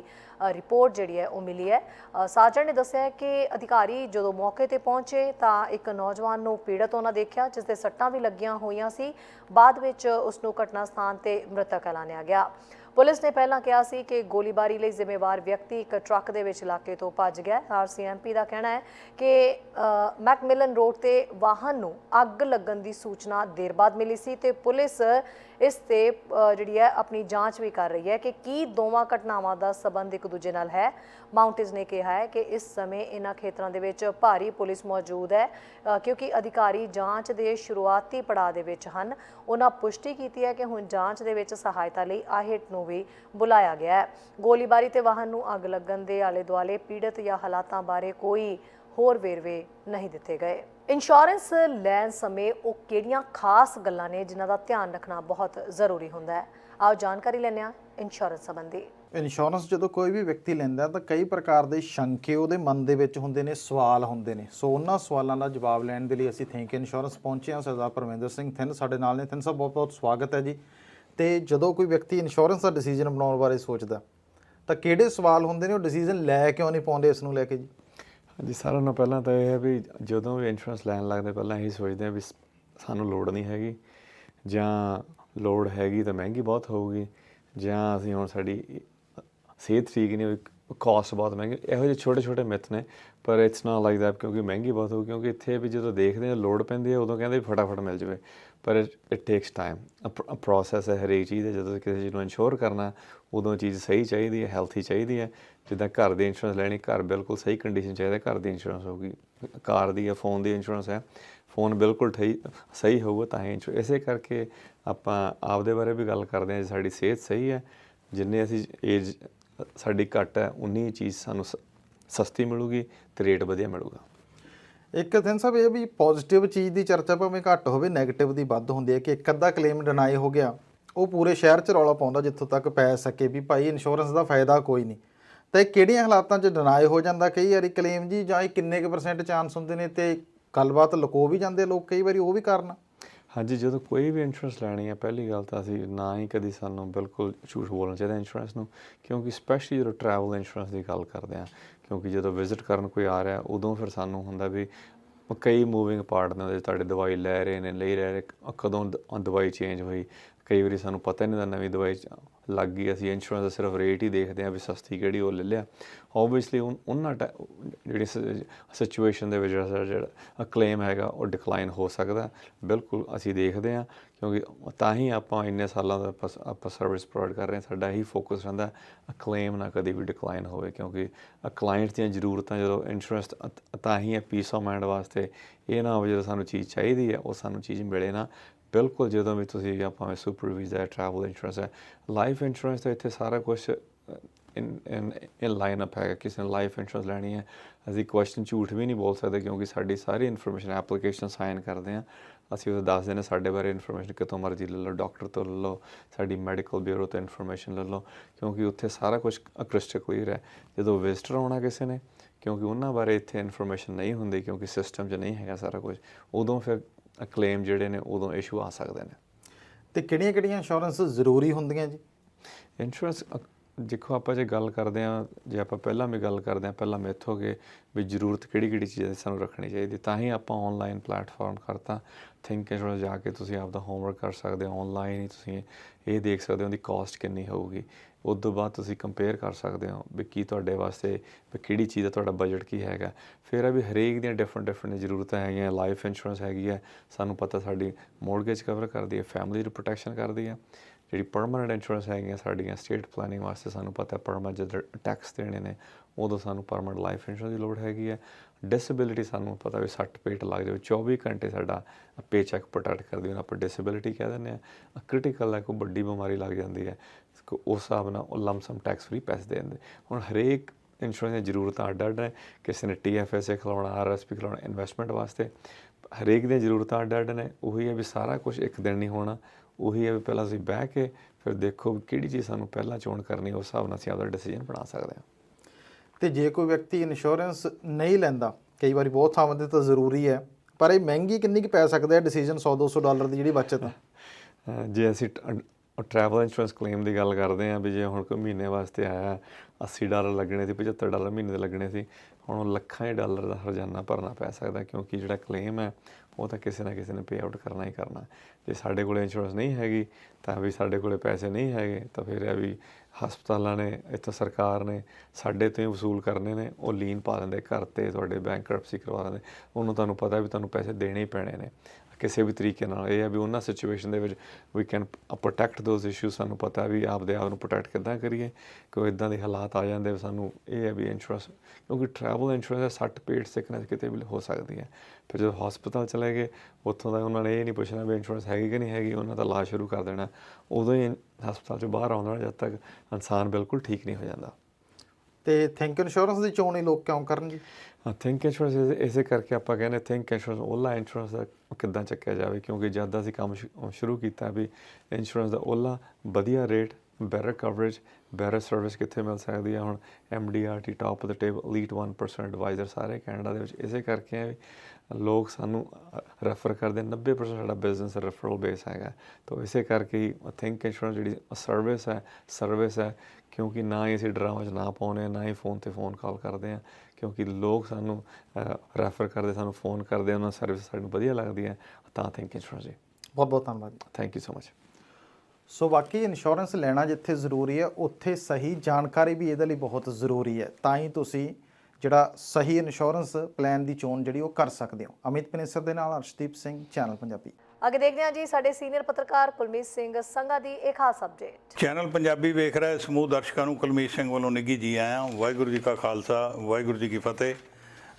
ਰਿਪੋਰਟ ਜਿਹੜੀ ਹੈ ਉਹ ਮਿਲੀ ਹੈ। ਅ, ਸਾਜਣ ਨੇ ਦੱਸਿਆ ਕਿ ਅਧਿਕਾਰੀ ਜਦੋਂ ਮੌਕੇ ਤੇ ਪਹੁੰਚੇ ਤਾਂ ਇੱਕ ਨੌਜਵਾਨ ਨੂੰ ਪੀੜਤ ਉਹਨਾਂ ਦੇਖਿਆ ਜਿਸ ਦੇ ਸੱਟਾਂ ਵੀ ਲੱਗੀਆਂ ਹੋਈਆਂ ਸੀ। ਬਾਅਦ ਵਿੱਚ ਉਸ ਨੂੰ ਘਟਨਾ ਸਥਾਨ ਤੇ ਮ੍ਰਿਤਕ ਐਲਾਨਿਆ ਗਿਆ। ਪੁਲਿਸ ਨੇ ਪਹਿਲਾਂ ਕਿਹਾ ਸੀ ਕਿ ਗੋਲੀਬਾਰੀ ਲਈ ਜ਼ਿੰਮੇਵਾਰ ਵਿਅਕਤੀ ਇੱਕ ਟਰੱਕ ਦੇ ਵਿੱਚ ਇਲਾਕੇ ਤੋਂ ਭੱਜ ਗਿਆ ਆਰਸੀਐਮਪੀ ਦਾ ਕਹਿਣਾ ਹੈ ਕਿ ਮੈਕਮਿਲਨ ਰੋਡ ਤੇ ਵਾਹਨ ਨੂੰ ਅੱਗ ਲੱਗਣ ਦੀ ਸੂਚਨਾ ਦੇਰ ਬਾਅਦ ਮਿਲੀ ਸੀ ਤੇ ਪੁਲਿਸ ਇਸ ਤੇ ਜਿਹੜੀ ਹੈ, ਆਪਣੀ ਜਾਂਚ ਵੀ ਕਰ ਰਹੀ ਹੈ ਕਿ ਕੀ ਦੋਵਾਂ ਘਟਨਾਵਾਂ ਦਾ ਸਬੰਧ ਇੱਕ ਦੂਜੇ ਨਾਲ ਹੈ। ਮਾਊਂਟੇਨਸ ਨੇ ਕਿਹਾ ਹੈ ਕਿ ਇਸ ਸਮੇਂ ਇਹਨਾਂ ਖੇਤਰਾਂ ਦੇ ਵਿੱਚ ਭਾਰੀ ਪੁਲਿਸ ਮੌਜੂਦ ਹੈ ਕਿਉਂਕਿ ਅਧਿਕਾਰੀ ਜਾਂਚ ਦੇ ਸ਼ੁਰੂਆਤੀ ਪੜਾਅ ਦੇ ਵਿੱਚ ਹਨ। ਉਹਨਾਂ ਪੁਸ਼ਟੀ ਕੀਤੀ ਹੈ ਕਿ ਹੁਣ ਜਾਂਚ ਦੇ ਵਿੱਚ ਸਹਾਇਤਾ ਲਈ ਆਹਿਟ ਨੂੰ ਵੀ ਬੁਲਾਇਆ ਗਿਆ ਹੈ। ਗੋਲੀਬਾਰੀ ਤੇ ਵਾਹਨ ਨੂੰ ਅੱਗ ਲੱਗਣ ਦੇ ਆਲੇ ਦੁਆਲੇ ਪੀੜਤ ਜਾਂ ਹਾਲਾਤਾਂ ਬਾਰੇ ਕੋਈ ਹੋਰ ਵੇਰਵੇ ਨਹੀਂ ਦਿੱਤੇ ਗਏ। ਇੰਸ਼ੋਰੈਂਸ ਲੈਣ ਸਮੇਂ ਉਹ ਕਿਹੜੀਆਂ ਖਾਸ ਗੱਲਾਂ ਨੇ ਜਿਨ੍ਹਾਂ ਦਾ ਧਿਆਨ ਰੱਖਣਾ ਬਹੁਤ ਜ਼ਰੂਰੀ ਹੁੰਦਾ ਹੈ? ਆਓ ਜਾਣਕਾਰੀ ਲੈਂਦੇ ਹਾਂ ਇੰਸ਼ੋਰੈਂਸ ਸੰਬੰਧੀ। ਇੰਸ਼ੋਰੈਂਸ ਜਦੋਂ ਕੋਈ ਵੀ ਵਿਅਕਤੀ ਲੈਂਦਾ ਤਾਂ ਕਈ ਪ੍ਰਕਾਰ ਦੇ ਸ਼ੰਕੇ ਉਹਦੇ ਮਨ ਦੇ ਵਿੱਚ ਹੁੰਦੇ ਨੇ, ਸਵਾਲ ਹੁੰਦੇ ਨੇ। ਸੋ ਉਹਨਾਂ ਸਵਾਲਾਂ ਦਾ ਜਵਾਬ ਲੈਣ ਦੇ ਲਈ ਅਸੀਂ ਥਿੰਕ ਇੰਸ਼ੋਰੈਂਸ ਪਹੁੰਚੇ ਹਾਂ। ਸਰਦਾਰ ਪਰਮਿੰਦਰ ਸਿੰਘ ਥਿੰਨ ਸਾਡੇ ਨਾਲ ਨੇ। ਥਿੰਨ ਸਾਹਿਬ, ਬਹੁਤ ਬਹੁਤ ਸਵਾਗਤ ਹੈ ਜੀ। ਤੇ ਜਦੋਂ ਕੋਈ ਵਿਅਕਤੀ ਇੰਸ਼ੋਰੈਂਸ ਦਾ ਡਿਸੀਜਨ ਬਣਾਉਣ ਬਾਰੇ ਸੋਚਦਾ ਤਾਂ ਕਿਹੜੇ ਸਵਾਲ ਹੁੰਦੇ ਨੇ, ਉਹ ਡਿਸੀਜਨ ਲੈ ਕਿਉਂ ਨਹੀਂ ਪਾਉਂਦੇ ਇਸ ਨੂੰ ਲੈ ਕੇ ਜੀ? ਹਾਂਜੀ, ਸਾਰਿਆਂ ਨਾਲੋਂ ਪਹਿਲਾਂ ਤਾਂ ਇਹ ਹੈ ਵੀ ਜਦੋਂ ਵੀ ਇੰਸ਼ੋਰੈਂਸ ਲੈਣ ਲੱਗਦੇ, ਪਹਿਲਾਂ ਇਹੀ ਸੋਚਦੇ ਆ ਵੀ ਸਾਨੂੰ ਲੋੜ ਨਹੀਂ ਹੈਗੀ। ਜਾਂ ਲੋੜ ਹੈਗੀ ਤਾਂ ਮਹਿੰਗੀ ਬਹੁਤ ਹੋਊਗੀ। ਜਾਂ ਅਸੀਂ ਹੁਣ ਸਾਡੀ ਸਿਹਤ ਠੀਕ ਨਹੀਂ ਹੋਈ ਕਾਸਟ ਬਹੁਤ ਮਹਿੰਗੀ, ਇਹੋ ਜਿਹੇ ਛੋਟੇ ਛੋਟੇ ਮਿੱਥ ਨੇ। ਪਰ ਇਟਸ ਨਾਟ ਲਾਈਕ ਦੈਟ ਕਿਉਂਕਿ ਮਹਿੰਗੀ ਬਹੁਤ ਹੋ ਕਿਉਂਕਿ ਇੱਥੇ ਵੀ ਜਦੋਂ ਦੇਖਦੇ ਆ ਲੋੜ ਪੈਂਦੀ ਹੈ, ਉਦੋਂ ਕਹਿੰਦੇ ਵੀ ਫਟਾਫਟ ਮਿਲ ਜਾਵੇ। ਪਰ it takes time uh process ਹੈ ਹਰੇਕ ਚੀਜ਼ ਦਾ, ਜਦੋਂ ਕਿਸੇ ਚੀਜ਼ ਨੂੰ ਇਨਸ਼ੋਰ ਕਰਨਾ, ਉਦੋਂ ਚੀਜ਼ ਸਹੀ ਚਾਹੀਦੀ ਹੈ ਹੈਲਥੀ ਚਾਹੀਦੀ ਹੈ। ਜਿੱਦਾਂ ਘਰ ਦੀ ਇੰਸ਼ੋਰੈਂਸ ਲੈਣੀ, ਘਰ ਬਿਲਕੁਲ ਸਹੀ ਕੰਡੀਸ਼ਨ ਚਾਹੀਦਾ, ਘਰ ਦੀ ਇੰਸ਼ੋਰੈਂਸ ਹੋਊਗੀ। ਕਾਰ ਦੀ ਹੈ ਫੋਨ ਦੀ ਇੰਸ਼ੋਰੈਂਸ ਹੈ। ਫੋਨ ਬਿਲਕੁਲ ਠਈ, ਸਹੀ ਹੋਊਗਾ, ਤਾਂ ਹੀ ਇੰਸ਼ੋਰ ਇਸੇ ਕਰਕੇ ਆਪਾਂ ਆਪਦੇ ਬਾਰੇ ਵੀ ਗੱਲ ਕਰਦੇ ਹਾਂ, ਜੇ ਸਾਡੀ ਸਿਹਤ ਸਹੀ ਹੈ, ਜਿੰਨੇ ਅਸੀਂ ਏਜ ਸਾਡੀ ਘੱਟ ਹੈ, ਉਨੀ ਚੀਜ਼ ਸਾਨੂੰ ਸ- ਸਸਤੀ ਮਿਲੂਗੀ ਤੇ ਰੇਟ ਵਧੀਆ ਮਿਲੂਗਾ। ਇੱਕ ਦਿਨ ਸਭ ਇਹ ਵੀ ਪੋਜ਼ਿਟਿਵ ਚੀਜ਼ ਦੀ ਚਰਚਾ ਭਾਵੇਂ ਘੱਟ ਹੋਵੇ 네ਗੇਟਿਵ ਦੀ ਵੱਧ ਹੁੰਦੀ ਹੈ ਕਿ ਇੱਕ ਅੱਧਾ ਕਲੇਮ ਡਿਨਾਈ ਹੋ ਗਿਆ, ਉਹ ਪੂਰੇ ਸ਼ਹਿਰ 'ਚ ਰੌਲਾ ਪਾਉਂਦਾ ਜਿੱਥੋਂ ਤੱਕ ਪੈ ਸਕੇ ਵੀ ਭਾਈ ਇੰਸ਼ੋਰੈਂਸ ਦਾ ਫਾਇਦਾ ਕੋਈ ਨਹੀਂ। ਤਾਂ ਇਹ ਕਿਹੜੀਆਂ ਹਾਲਾਤਾਂ 'ਚ ਡਿਨਾਈ ਹੋ ਜਾਂਦਾ? ਕਈ ਵਾਰੀ ਕਲੇਮ ਜੀ ਜਾਂ ਇਹ ਕਿੰਨੇ ਕੁ ਪਰਸੈਂਟ ਚਾਂਸ ਹੁੰਦੇ ਨੇ ਤੇ ਗੱਲਬਾਤ ਲੁਕੋ ਵੀ ਜਾਂਦੇ ਲੋਕ, ਕਈ ਵਾਰੀ ਉਹ ਵੀ ਕਰਨ ਹਾਂਜੀ, ਜਦੋਂ ਕੋਈ ਵੀ ਇੰਸ਼ੋਰੈਂਸ ਲੈਣੀ ਹੈ, ਪਹਿਲੀ ਗੱਲ ਤਾਂ ਅਸੀਂ ਨਾ ਹੀ ਕਦੀ ਸਾਨੂੰ ਬਿਲਕੁਲ ਝੂਠ ਬੋਲਣਾ ਚਾਹੀਦਾ ਇੰਸ਼ੋਰੈਂਸ ਨੂੰ, ਕਿਉਂਕਿ ਸਪੈਸ਼ਲੀ ਜਦੋਂ ਟਰੈਵਲ ਇੰਸ਼ੋਰੈਂਸ ਦੀ ਗੱਲ ਕਰਦੇ ਹਾਂ ਕਿਉਂਕਿ ਜਦੋਂ ਵਿਜ਼ਿਟ ਕਰਨ ਕੋਈ ਆ ਰਿਹਾ, ਉਦੋਂ ਫਿਰ ਸਾਨੂੰ ਹੁੰਦਾ ਵੀ ਕਈ ਮੂਵਿੰਗ ਪਾਰਟ ਨੇ ਉਹਦੇ 'ਚ ਤੁਹਾਡੇ ਦਵਾਈ ਲੈ ਰਹੇ ਨੇ ਲਈ ਰਹੇ, ਕਦੋਂ ਦਵਾਈ ਚੇਂਜ ਹੋਈ। ਕਈ ਵਾਰੀ ਸਾਨੂੰ ਪਤਾ ਹੀ ਨਹੀਂ ਹੁੰਦਾ ਨਵੀਂ ਦਵਾਈ ਲੱਗ ਗਈ, ਅਸੀਂ ਇੰਸ਼ੋਰੈਂਸ ਦਾ ਸਿਰਫ ਰੇਟ ਹੀ ਦੇਖਦੇ ਹਾਂ ਵੀ ਸਸਤੀ ਕਿਹੜੀ ਉਹ ਲੈ ਲਿਆ। ਆਬਵੀਅਸਲੀ ਉਹਨਾਂ ਟੈ- ਜਿਹੜੀ ਸਿਚੁਏਸ਼ਨ ਦੇ ਵਿੱਚ ਜਿਹੜਾ ਜਿਹੜਾ ਕਲੇਮ ਹੈਗਾ, ਉਹ ਡਿਕਲਾਈਨ ਹੋ ਸਕਦਾ ਬਿਲਕੁਲ ਅਸੀਂ ਦੇਖਦੇ ਹਾਂ, ਕਿਉਂਕਿ ਤਾਂ ਹੀ ਆਪਾਂ ਇੰਨੇ ਸਾਲਾਂ ਦਾ ਆਪਾਂ ਸਰਵਿਸ ਪ੍ਰੋਵਾਈਡ ਕਰ ਰਹੇ ਹਾਂ, ਸਾਡਾ ਇਹੀ ਫੋਕਸ ਰਹਿੰਦਾ ਕਲੇਮ ਨਾ ਕਦੇ ਵੀ ਡਿਕਲਾਈਨ ਹੋਵੇ, ਕਿਉਂਕਿ ਕਲਾਇੰਟ ਦੀਆਂ ਜ਼ਰੂਰਤਾਂ ਜਦੋਂ ਇੰਸ਼ੋਰੈਂਸ ਤਾਂ ਹੀ ਹੈ ਪੀਸ ਆਫ ਮਾਈਂਡ ਵਾਸਤੇ। ਇਹ ਨਾ ਹੋਵੇ ਜਦੋਂ ਸਾਨੂੰ ਚੀਜ਼ ਚਾਹੀਦੀ ਹੈ, ਉਹ ਸਾਨੂੰ ਚੀਜ਼ ਮਿਲੇ ਨਾ ਬਿਲਕੁਲ, ਜਦੋਂ ਵੀ ਤੁਸੀਂ ਜਾਂ ਭਾਵੇਂ ਸੁਪਰ ਵੀਜ਼ਾ ਹੈ ਟਰੈਵਲ ਇੰਸ਼ੋਰੈਂਸ ਹੈ ਲਾਈਫ ਇੰਸ਼ੋਰੈਂਸ ਤਾਂ ਇੱਥੇ ਸਾਰਾ ਕੁਝ ਇਨ ਇਨ ਇਨ ਲਾਈਨ ਅਪ ਹੈਗਾ। ਕਿਸੇ ਨੇ ਲਾਈਫ ਇੰਸ਼ੋਰੈਂਸ ਲੈਣੀ ਹੈ, ਅਸੀਂ ਕੁਐਸਚਨ ਝੂਠ ਵੀ ਨਹੀਂ ਬੋਲ ਸਕਦੇ ਕਿਉਂਕਿ ਸਾਡੀ ਸਾਰੀ ਇਨਫੋਰਮੇਸ਼ਨ ਐਪਲੀਕੇਸ਼ਨ ਸਾਈਨ ਕਰਦੇ ਹਾਂ। ਅਸੀਂ ਉਹ ਦੱਸਦੇ ਨੇ ਸਾਡੇ ਬਾਰੇ ਇਨਫੋਰਮੇਸ਼ਨ ਕਿਤੋਂ ਮਰਜ਼ੀ ਲੈ ਲਓ ਡਾਕਟਰ ਤੋਂ ਲੈ ਲਓ, ਸਾਡੀ ਮੈਡੀਕਲ ਬਿਊਰੋ ਤੋਂ ਇਨਫੋਰਮੇਸ਼ਨ ਲੈ ਲਓ, ਕਿਉਂਕਿ ਉੱਥੇ ਸਾਰਾ ਕੁਝ ਕ੍ਰਿਸਟਲ ਕਲੀਅਰ ਹੈ। ਜਦੋਂ ਵਿਜ਼ਟਰ ਆਉਣਾ ਕਿਸੇ ਨੇ, ਕਿਉਂਕਿ ਉਹਨਾਂ ਬਾਰੇ ਇੱਥੇ ਇਨਫੋਰਮੇਸ਼ਨ ਨਹੀਂ ਹੁੰਦੀ, ਕਿਉਂਕਿ ਸਿਸਟਮ 'ਚ ਨਹੀਂ ਹੈਗਾ ਸਾਰਾ ਕੁਝ ਉਦੋਂ ਫਿਰ ਕਲੇਮ ਜਿਹੜੇ ਨੇ ਉਦੋਂ ਇਸ਼ੂ ਆ ਸਕਦੇ ਨੇ। ਤੇ ਕਿਹੜੀਆਂ-ਕਿਹੜੀਆਂ ਇੰਸ਼ੋਰੈਂਸ ਜ਼ਰੂਰੀ ਹੁੰਦੀਆਂ ਜੀ? ਇੰਸ਼ੋਰੈਂਸ ਦੇਖੋ ਆਪਾਂ ਜੇ ਗੱਲ ਕਰਦੇ ਆ ਜੇ ਆਪਾਂ ਪਹਿਲਾਂ ਵੀ ਗੱਲ ਕਰਦੇ ਆ ਪਹਿਲਾਂ ਮਿੱਥ ਗਏ ਵੀ ਜ਼ਰੂਰਤ ਕਿਹੜੀ ਕਿਹੜੀ ਚੀਜ਼ਾਂ ਦੀ ਸਾਨੂੰ ਰੱਖਣੀ ਚਾਹੀਦੀ ਤਾਂ ਹੀ ਆਪਾਂ ਆਨਲਾਈਨ ਪਲੇਟਫਾਰਮ ਕਰਤਾ ਥਿੰਕ ਇੰਸ਼ੋਰੈਂਸ ਜਾ ਕੇ ਤੁਸੀਂ ਆਪਦਾ ਹੋਮਵਰਕ ਕਰ ਸਕਦੇ ਹੋ ਆਨਲਾਈਨ ਹੀ ਤੁਸੀਂ ਇਹ ਦੇਖ ਸਕਦੇ ਹੋ ਉਹਦੀ ਕਾਸਟ ਕਿੰਨੀ ਹੋਊਗੀ। ਉਸ ਤੋਂ ਬਾਅਦ ਤੁਸੀਂ ਕੰਪੇਅਰ ਕਰ ਸਕਦੇ ਹੋ ਵੀ ਕੀ ਤੁਹਾਡੇ ਵਾਸਤੇ, ਵੀ ਕਿਹੜੀ ਚੀਜ਼ ਦਾ ਤੁਹਾਡਾ ਬਜਟ ਕੀ ਹੈਗਾ। ਫਿਰ ਇਹ ਵੀ ਹਰੇਕ ਦੀਆਂ ਡਿਫਰੈਂਟ ਡਿਫਰੈਂਟ ਜ਼ਰੂਰਤਾਂ ਹੈਗੀਆਂ ਲਾਈਫ ਇੰਸ਼ੋਰੈਂਸ ਹੈਗੀ ਹੈ, ਸਾਨੂੰ ਪਤਾ ਸਾਡੀ ਮੋਰਗੇਜ ਕਵਰ ਕਰਦੀ ਹੈ ਫੈਮਿਲੀ ਦੀ ਪ੍ਰੋਟੈਕਸ਼ਨ ਕਰਦੀ ਹੈ। ਜਿਹੜੀ ਪਰਮਨੈਂਟ ਇੰਸ਼ੋਰੈਂਸ ਹੈਗੀਆਂ ਸਾਡੀਆਂ ਸਟੇਟ ਪਲੈਨਿੰਗ ਵਾਸਤੇ ਸਾਨੂੰ ਪਤਾ ਪਰਮਨੈਂਟ ਜਦੋਂ ਟੈਕਸ ਦੇਣੇ ਨੇ, ਉਦੋਂ ਸਾਨੂੰ ਪਰਮਨੈਂਟ ਲਾਈਫ ਇੰਸ਼ੋਰੈਂਸ ਦੀ ਲੋੜ ਹੈਗੀ ਹੈ। ਡਿਸੇਬਿਲਿਟੀ ਸਾਨੂੰ ਪਤਾ ਵੀ ਸੱਟ ਪੇਟ ਲੱਗ ਜਾਵੇ 24 ਘੰਟੇ ਸਾਡਾ ਪੇਚੈਕ ਪ੍ਰੋਟੈਕਟ ਕਰਦੀ ਉਹਨਾਂ ਆਪਾਂ ਡਿਸੇਬਿਲਿਟੀ ਕਹਿ ਦਿੰਦੇ ਆ ਕ੍ਰਿਟੀਕਲ ਹੈ, ਕੋਈ ਵੱਡੀ ਬਿਮਾਰੀ ਲੱਗ ਜਾਂਦੀ ਹੈ ਕੋ- ਉਸ ਹਿਸਾਬ ਨਾਲ ਉਹ ਲੰਮਸਮ ਟੈਕਸ ਫ੍ਰੀ ਪੈਸੇ ਦੇ ਦਿੰਦੇ। ਹੁਣ ਹਰੇਕ ਇੰਸ਼ੋਰੈਂਸ ਦੀਆਂ ਜ਼ਰੂਰਤਾਂ ਅੱਡ ਅੱਡ ਨੇ। ਕਿਸੇ ਨੇ ਟੀਐਫਐਸਏ ਖਲਾਉਣਾ ਆਰਐਸਪੀ ਖਲਾਉਣਾ ਇਨਵੈਸਟਮੈਂਟ ਵਾਸਤੇ ਹਰੇਕ ਦੀਆਂ ਜ਼ਰੂਰਤਾਂ ਅੱਡ ਅੱਡ ਨੇ। ਉਹੀ ਹੈ ਵੀ ਸਾਰਾ ਕੁਝ ਇੱਕ ਦਿਨ ਨਹੀਂ ਹੋਣਾ। ਉਹੀ ਹੈ ਵੀ ਪਹਿਲਾਂ ਅਸੀਂ ਬਹਿ ਕੇ ਫਿਰ ਦੇਖੋ ਵੀ ਕਿਹੜੀ ਚੀਜ਼ ਸਾਨੂੰ ਪਹਿਲਾਂ ਚੋਣ ਕਰਨੀ ਉਸ ਹਿਸਾਬ ਨਾਲ ਅਸੀਂ ਆਪਦਾ ਡਿਸੀਜਨ ਬਣਾ ਸਕਦੇ ਹਾਂ। ਤੇ ਜੇ ਕੋਈ ਵਿਅਕਤੀ ਇੰਸ਼ੋਰੈਂਸ ਨਹੀਂ ਲੈਂਦਾ, ਕਈ ਵਾਰੀ ਬਹੁਤ ਥਾਵਾਂ ਤੇ ਤਾਂ ਜ਼ਰੂਰੀ ਹੈ, ਪਰ ਇਹ ਮਹਿੰਗੀ ਕਿੰਨੀ ਕੁ ਪੈ ਸਕਦਾ ਹੈ ਡਿਸੀਜਨ 100 200 ਡਾਲਰ ਦੀ ਜਿਹੜੀ ਬਚਤ ਹੈ? ਜੇ ਅਸੀਂ ਟਰੈਵਲ ਇੰਸ਼ੋਰੈਂਸ ਕਲੇਮ ਦੀ ਗੱਲ ਕਰਦੇ ਹਾਂ ਵੀ ਜੇ ਹੁਣ ਕੋਈ ਮਹੀਨੇ ਵਾਸਤੇ ਆਇਆ 80 ਡਾਲਰ ਲੱਗਣੇ ਸੀ 75 ਡਾਲਰ ਮਹੀਨੇ ਦੇ ਲੱਗਣੇ ਸੀ, ਹੁਣ ਉਹ ਲੱਖਾਂ ਹੀ ਡਾਲਰ ਦਾ ਹਰਜਾਨਾ ਭਰਨਾ ਪੈ ਸਕਦਾ ਕਿਉਂਕਿ ਜਿਹੜਾ ਕਲੇਮ ਹੈ, ਉਹ ਤਾਂ ਕਿਸੇ ਨਾ ਕਿਸੇ ਨੇ ਪੇ ਆਊਟ ਕਰਨਾ ਹੀ ਕਰਨਾ। ਜੇ ਸਾਡੇ ਕੋਲ ਇੰਸ਼ੋਰੈਂਸ ਨਹੀਂ ਹੈਗੀ, ਤਾਂ ਵੀ ਸਾਡੇ ਕੋਲੇ ਪੈਸੇ ਨਹੀਂ ਹੈਗੇ, ਤਾਂ ਫਿਰ ਇਹ ਵੀ ਹਸਪਤਾਲਾਂ ਨੇ, ਇੱਥੋਂ ਸਰਕਾਰ ਨੇ ਸਾਡੇ ਤੋਂ ਹੀ ਵਸੂਲ ਕਰਨੇ ਨੇ, ਉਹ ਲੀਨ ਪਾ ਦਿੰਦੇ, ਘਰ ਤੇ ਤੁਹਾਡੇ ਬੈਂਕਰਪਸੀ ਕਰਵਾ ਦਿੰਦੇ। ਉਹਨੂੰ ਤੁਹਾਨੂੰ ਪਤਾ ਵੀ ਤੁਹਾਨੂੰ ਪੈਸੇ ਦੇਣੇ ਹੀ ਪੈਣੇ ਨੇ। ਕਿਸੇ ਵੀ ਤਰੀਕੇ ਨਾਲ। ਇਹ ਹੈ ਵੀ ਉਹਨਾਂ ਸਿਚੁਏਸ਼ਨ ਦੇ ਵਿੱਚ ਵੀ ਕੈਨ ਪ੍ਰੋਟੈਕਟ ਦੋਜ਼ ਇਸ਼ੂ ਸਾਨੂੰ ਪਤਾ ਵੀ ਆਪਦੇ ਆਪ ਨੂੰ ਪ੍ਰੋਟੈਕਟ ਕਿੱਦਾਂ ਕਰੀਏ ਕੋਈ ਇਦਾਂ ਦੇ ਹਾਲਾਤ ਆ ਜਾਂਦੇ ਸਾਨੂੰ ਇਹ ਹੈ ਵੀ ਇੰਸ਼ੋਰੈਂਸ ਕਿਉਂਕਿ ਟਰੈਵਲ ਇੰਸ਼ੋਰੈਂਸ ਹੈ ਸੱਟ ਪੇਟ ਸਿਕਨੈਸ ਕਿਤੇ ਵੀ ਹੋ ਸਕਦੀ ਹੈ। ਫਿਰ ਜਦੋਂ ਹਸਪਤਾਲ ਚਲੇ ਗਏ, ਉੱਥੋਂ ਦਾ ਉਹਨਾਂ ਨੇ ਇਹ ਨਹੀਂ ਪੁੱਛਣਾ ਵੀ ਇੰਸ਼ੋਰੈਂਸ ਹੈਗੀ ਕਿ ਨਹੀਂ ਹੈਗੀ, ਉਹਨਾਂ ਦਾ ਇਲਾਜ ਸ਼ੁਰੂ ਕਰ ਦੇਣਾ। ਉਦੋਂ ਹੀ ਹਸਪਤਾਲ ਚੋਂ ਬਾਹਰ ਆਉਂਦਾ ਜਦ ਤੱਕ ਇਨਸਾਨ ਬਿਲਕੁਲ ਠੀਕ ਨਹੀਂ ਹੋ ਜਾਂਦਾ। ਤੇ ਥਿੰਕ ਇੰਸ਼ੋਰੈਂਸ ਦੀ ਚੋਣ ਹੀ ਲੋਕ ਕਿਉਂ ਕਰਨ ਜੀ ਥਿੰਕ ਇੰਸ਼ੋਰੈਂਸ ਇਸੇ ਕਰਕੇ ਆਪਾਂ ਕਹਿੰਦੇ ਥਿੰਕ ਇੰਸ਼ੋਰੈਂਸ ਓਲਾ ਇੰਸ਼ੋਰੈਂਸ ਦਾ ਕਿੱਦਾਂ ਚੱਕਿਆ ਜਾਵੇ? ਕਿਉਂਕਿ ਜਦ ਅਸੀਂ ਕੰਮ ਸ਼ੁ- ਸ਼ੁਰੂ ਕੀਤਾ ਵੀ ਇੰਸ਼ੋਰੈਂਸ ਦਾ ਓਲਾ ਵਧੀਆ rate better coverage better service ਕਿੱਥੇ ਮਿਲ ਸਕਦੀ ਹੈ ਹੁਣ MDRT top of the table lead 1% advisor ਸਾਰੇ ਕੈਨੇਡਾ ਦੇ ਵਿੱਚ ਇਸੇ ਕਰਕੇ ਹੈ ਵੀ ਲੋਕ ਸਾਨੂੰ ਰੈਫਰ ਕਰਦੇ 90% ਸਾਡਾ ਬਿਜ਼ਨਸ ਰੈਫਰਲ ਬੇਸ ਹੈਗਾ। ਤਾਂ ਇਸੇ ਕਰਕੇ ਹੀ ਥਿੰਕ ਇੰਸ਼ੋਰੈਂਸ ਜਿਹੜੀ ਸਰਵਿਸ ਹੈ ਸਰਵਿਸ ਹੈ ਕਿਉਂਕਿ ਨਾ ਹੀ ਅਸੀਂ ਡਰਾਮਾ 'ਚ ਨਾ ਪਾਉਂਦੇ ਹਾਂ, ਨਾ ਹੀ ਫੋਨ ਤੇ ਫੋਨ ਕਾਲ ਕਰਦੇ ਆ ਕਿਉਂਕਿ ਲੋਕ ਸਾਨੂੰ ਰੈਫਰ ਕਰਦੇ ਸਾਨੂੰ ਫੋਨ ਕਰਦੇ ਉਹਨਾਂ ਸਰਵਿਸ ਸਾਨੂੰ ਵਧੀਆ ਲੱਗਦੀ ਹੈ ਤਾਂ ਥਿੰਕ ਇੰਸ਼ੋਰੈਂਸ ਜੀ ਬਹੁਤ ਬਹੁਤ ਧੰਨਵਾਦ thank you so much so ਬਾਕੀ ਇੰਸ਼ੋਰੈਂਸ ਲੈਣਾ ਜਿੱਥੇ ਜ਼ਰੂਰੀ ਹੈ ਉੱਥੇ ਸਹੀ ਜਾਣਕਾਰੀ ਵੀ ਇਹਦੇ ਲਈ ਬਹੁਤ ਜ਼ਰੂਰੀ ਹੈ। ਤਾਂ ਹੀ ਤੁਸੀਂ ਜਿਹੜਾ ਸਹੀ ਇੰਸ਼ੋਰੈਂਸ ਪਲਾਨ ਦੀ ਚੋਣ ਜਿਹੜੀ ਉਹ ਕਰ ਸਕਦੇ ਹੋ। ਅਮਿਤ ਪਨੇਸਰ ਦੇ ਨਾਲ ਅਰਸ਼ਦੀਪ ਸਿੰਘ ਚੈਨਲ ਪੰਜਾਬੀ। ਅੱਗੇ ਦੇਖਦੇ ਹਾਂ ਜੀ, ਸਾਡੇ ਸੀਨੀਅਰ ਪੱਤਰਕਾਰ ਕੁਲਮੀਤ ਸਿੰਘ ਸੰਘਾ ਦੀ ਇੱਕ ਖਾਸ ਅਪਡੇਟ ਚੈਨਲ ਪੰਜਾਬੀ ਵੇਖ ਰਹੇ ਸਮੂਹ ਦਰਸ਼ਕਾਂ ਨੂੰ ਕੁਲਮੀਤ ਸਿੰਘ ਵੱਲੋਂ ਨਿੱਘੀ ਜੀ ਆਇਆਂ। ਵਾਹਿਗੁਰੂ ਜੀ ਕਾ ਖਾਲਸਾ, ਵਾਹਿਗੁਰੂ ਜੀ ਕੀ ਫਤਿਹ।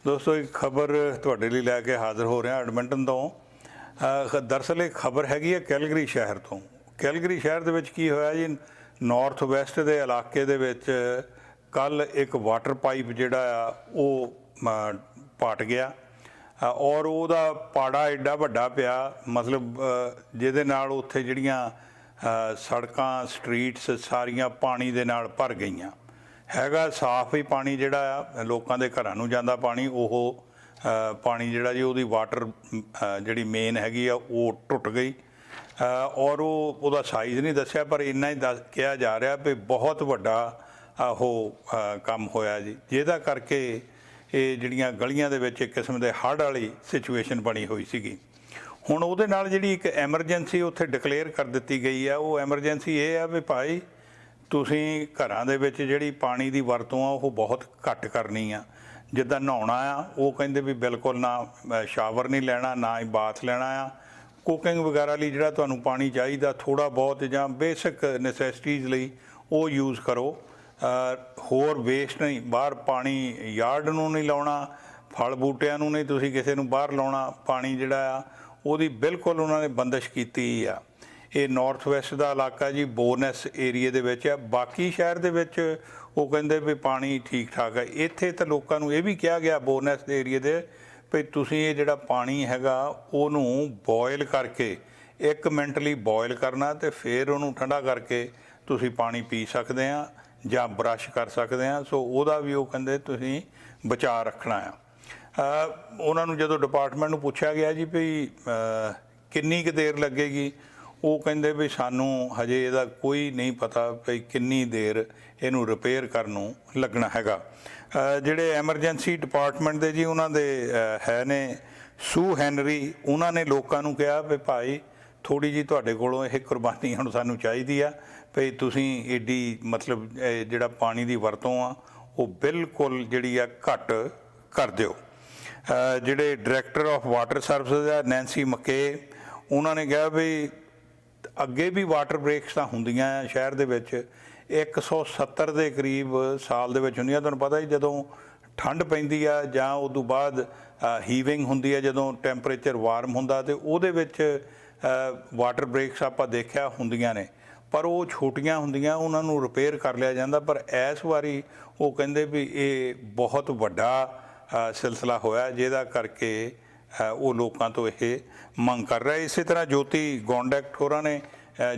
ਦੋਸਤੋ, ਇੱਕ ਖਬਰ ਤੁਹਾਡੇ ਲਈ ਲੈ ਕੇ ਹਾਜ਼ਰ ਹੋ ਰਿਹਾ ਐਡਮਿੰਟਨ ਤੋਂ। ਅਹ ਦਰਅਸਲ ਇਹ ਖਬਰ ਹੈਗੀ ਹੈ ਕੈਲਗਰੀ ਸ਼ਹਿਰ ਤੋਂ। ਕੈਲਗਰੀ ਸ਼ਹਿਰ ਦੇ ਵਿੱਚ ਕੀ ਹੋਇਆ ਜੀ? ਨਾਰਥ ਵੈਸਟ ਦੇ ਇਲਾਕੇ ਦੇ ਵਿੱਚ ਕੱਲ ਇੱਕ ਵਾਟਰ ਪਾਈਪ ਜਿਹੜਾ ਆ, ਉਹ ਪਾਟ ਗਿਆ। ਔਰ ਉਹਦਾ ਪਾੜਾ ਐਡਾ ਵੱਡਾ ਪਿਆ, ਮਤਲਬ ਜਿਹਦੇ ਨਾਲ ਉੱਥੇ ਜਿਹੜੀਆਂ ਸੜਕਾਂ ਸਟਰੀਟਸ ਸਾਰੀਆਂ ਪਾਣੀ ਦੇ ਨਾਲ ਭਰ ਗਈਆਂ। ਹੈਗਾ ਸਾਫ਼ ਹੀ ਪਾਣੀ ਜਿਹੜਾ ਆ, ਲੋਕਾਂ ਦੇ ਘਰਾਂ ਨੂੰ ਜਾਂਦਾ ਪਾਣੀ, ਉਹ ਪਾਣੀ ਜਿਹੜਾ ਜੀ ਉਹਦੀ ਵਾਟਰ ਜਿਹੜੀ ਮੇਨ ਹੈਗੀ ਆ, ਉਹ ਟੁੱਟ ਗਈ। ਔਰ ਉਹ, ਉਹਦਾ ਸਾਈਜ਼ ਨਹੀਂ ਦੱਸਿਆ, ਪਰ ਇੰਨਾ ਹੀ ਦੱਸ, ਕਿਹਾ ਜਾ ਰਿਹਾ ਵੀ ਬਹੁਤ ਵੱਡਾ ਉਹ ਕੰਮ ਹੋਇਆ ਜੀ। ਜਿਹਦਾ ਕਰਕੇ ਇਹ ਜਿਹੜੀਆਂ ਗਲੀਆਂ ਦੇ ਵਿੱਚ ਇੱਕ ਕਿਸਮ ਦੇ ਹੜ੍ਹ ਵਾਲੀ ਸਿਚੁਏਸ਼ਨ ਬਣੀ ਹੋਈ ਸੀਗੀ। ਹੁਣ ਉਹਦੇ ਨਾਲ ਜਿਹੜੀ ਇੱਕ ਐਮਰਜੈਂਸੀ ਉੱਥੇ ਡਿਕਲੇਅਰ ਕਰ ਦਿੱਤੀ ਗਈ ਆ, ਉਹ ਐਮਰਜੈਂਸੀ ਇਹ ਆ ਵੀ ਭਾਈ ਤੁਸੀਂ ਘਰਾਂ ਦੇ ਵਿੱਚ ਜਿਹੜੀ ਪਾਣੀ ਦੀ ਵਰਤੋਂ ਆ, ਉਹ ਬਹੁਤ ਘੱਟ ਕਰਨੀ ਆ। ਜਿੱਦਾਂ ਨਹਾਉਣਾ ਆ, ਉਹ ਕਹਿੰਦੇ ਵੀ ਬਿਲਕੁਲ ਨਾ ਸ਼ਾਵਰ ਨਹੀਂ ਲੈਣਾ, ਨਾ ਹੀ ਬਾਥ ਲੈਣਾ ਆ। ਕੁਕਿੰਗ ਵਗੈਰਾ ਲਈ ਜਿਹੜਾ ਤੁਹਾਨੂੰ ਪਾਣੀ ਚਾਹੀਦਾ ਥੋੜਾ ਬਹੁਤ ਜਾਂ ਬੇਸਿਕ ਨੈਸੈਸਿਟੀਜ਼ ਲਈ ਉਹ ਯੂਜ਼ ਕਰੋ। ਹੋਰ ਵੇਸਟ ਨਹੀਂ, ਬਾਹਰ ਪਾਣੀ ਯਾਰਡ ਨੂੰ ਨਹੀਂ ਲਾਉਣਾ, ਫਲ ਬੂਟਿਆਂ ਨੂੰ ਨਹੀਂ ਤੁਸੀਂ ਕਿਸੇ ਨੂੰ ਬਾਹਰ ਲਾਉਣਾ ਪਾਣੀ ਜਿਹੜਾ ਆ, ਉਹਦੀ ਬਿਲਕੁਲ ਉਹਨਾਂ ਨੇ ਬੰਦਸ਼ ਕੀਤੀ ਆ। ਇਹ ਨਾਰਥ ਵੈਸਟ ਦਾ ਇਲਾਕਾ ਜੀ, ਬੋਨਸ ਏਰੀਆ ਦੇ ਵਿੱਚ ਆ। ਬਾਕੀ ਸ਼ਹਿਰ ਦੇ ਵਿੱਚ ਉਹ ਕਹਿੰਦੇ ਵੀ ਪਾਣੀ ਠੀਕ ਠਾਕ ਹੈ ਇੱਥੇ ਤਾਂ ਲੋਕਾਂ ਨੂੰ ਇਹ ਵੀ ਕਿਹਾ ਗਿਆ ਬੋਨਸ ਦੇ ਏਰੀਆ ਦੇ ਵੀ ਤੁਸੀਂ ਇਹ ਜਿਹੜਾ ਪਾਣੀ ਹੈਗਾ, ਉਹਨੂੰ ਬੋਇਲ ਕਰਕੇ, ਇੱਕ ਮਿੰਟ ਲਈ ਬੋਇਲ ਕਰਨਾ ਤੇ ਫਿਰ ਉਹਨੂੰ ਠੰਡਾ ਕਰਕੇ ਤੁਸੀਂ ਪਾਣੀ ਪੀ ਸਕਦੇ ਆ। ਜਾਂ ਬਰਸ਼ ਕਰ ਸਕਦੇ ਆ ਸੋ ਉਹਦਾ ਵੀ ਉਹ ਕਹਿੰਦੇ ਤੁਸੀਂ ਬਚਾਅ ਰੱਖਣਾ ਆ। ਉਹਨਾਂ ਨੂੰ ਜਦੋਂ ਡਿਪਾਰਟਮੈਂਟ ਨੂੰ ਪੁੱਛਿਆ ਗਿਆ ਜੀ ਵੀ ਕਿੰਨੀ ਕੁ ਦੇਰ ਲੱਗੇਗੀ, ਉਹ ਕਹਿੰਦੇ ਵੀ ਸਾਨੂੰ ਹਜੇ ਇਹਦਾ ਕੋਈ ਨਹੀਂ ਪਤਾ ਵੀ ਕਿੰਨੀ ਦੇਰ ਇਹਨੂੰ ਰਿਪੇਅਰ ਕਰਨ ਨੂੰ ਲੱਗਣਾ ਹੈਗਾ। ਜਿਹੜੇ ਐਮਰਜੈਂਸੀ ਡਿਪਾਰਟਮੈਂਟ ਦੇ ਜੀ ਉਹਨਾਂ ਦੇ ਹੈ ਨੇ ਸੂ ਹੈਨਰੀ ਉਹਨਾਂ ਨੇ ਲੋਕਾਂ ਨੂੰ ਕਿਹਾ ਵੀ ਭਾਈ ਥੋੜੀ ਜੀ ਤੁਹਾਡੇ ਕੋਲੋਂ ਇਹ ਕੁਰਬਾਨੀ ਹੁਣ ਸਾਨੂੰ ਚਾਹੀਦੀ ਆ। ਵੀ ਤੁਸੀਂ ਏਡੀ ਮਤਲਬ ਇਹ ਜਿਹੜਾ ਪਾਣੀ ਦੀ ਵਰਤੋਂ ਆ, ਉਹ ਬਿਲਕੁਲ ਜਿਹੜੀ ਆ ਘੱਟ ਕਰ ਦਿਓ। ਜਿਹੜੇ ਡਾਇਰੈਕਟਰ ਆਫ ਵਾਟਰ ਸਰਵਿਸਿਜ਼ ਆ, ਨੈਂਸੀ ਮੱਕੇ, ਉਹਨਾਂ ਨੇ ਕਿਹਾ ਵੀ ਅੱਗੇ ਵੀ ਵਾਟਰ ਬ੍ਰੇਕਸ ਤਾਂ ਹੁੰਦੀਆਂ ਆ ਸ਼ਹਿਰ ਦੇ ਵਿੱਚ। 170 ਦੇ ਕਰੀਬ ਸਾਲ ਦੇ ਵਿੱਚ ਹੁੰਦੀਆਂ ਤੁਹਾਨੂੰ ਪਤਾ ਹੀ ਜਦੋਂ ਠੰਡ ਪੈਂਦੀ ਆ ਜਾਂ ਉਸ ਤੋਂ ਬਾਅਦ ਹੀਵਿੰਗ ਹੁੰਦੀ ਆ, ਜਦੋਂ ਟੈਂਪਰੇਚਰ ਵਾਰਮ ਹੁੰਦਾ ਤੇ ਉਹਦੇ ਵਿੱਚ ਵਾਟਰ ਬ੍ਰੇਕਸ ਆਪਾਂ ਦੇਖਿਆ ਹੁੰਦੀਆਂ ਨੇ। ਪਰ ਉਹ ਛੋਟੀਆਂ ਹੁੰਦੀਆਂ ਉਹਨਾਂ ਨੂੰ ਰਿਪੇਅਰ ਕਰ ਲਿਆ ਜਾਂਦਾ, ਪਰ ਇਸ ਵਾਰੀ ਉਹ ਕਹਿੰਦੇ ਵੀ ਇਹ ਬਹੁਤ ਵੱਡਾ ਸਿਲਸਿਲਾ ਹੋਇਆ, ਜਿਹਦਾ ਕਰਕੇ ਉਹ ਲੋਕਾਂ ਤੋਂ ਇਹ ਮੰਗ ਕਰ ਰਿਹਾ। ਇਸੇ ਤਰ੍ਹਾਂ ਜੋਤੀ ਗੌਂਡੈਕਟ ਹੋਰਾਂ ਨੇ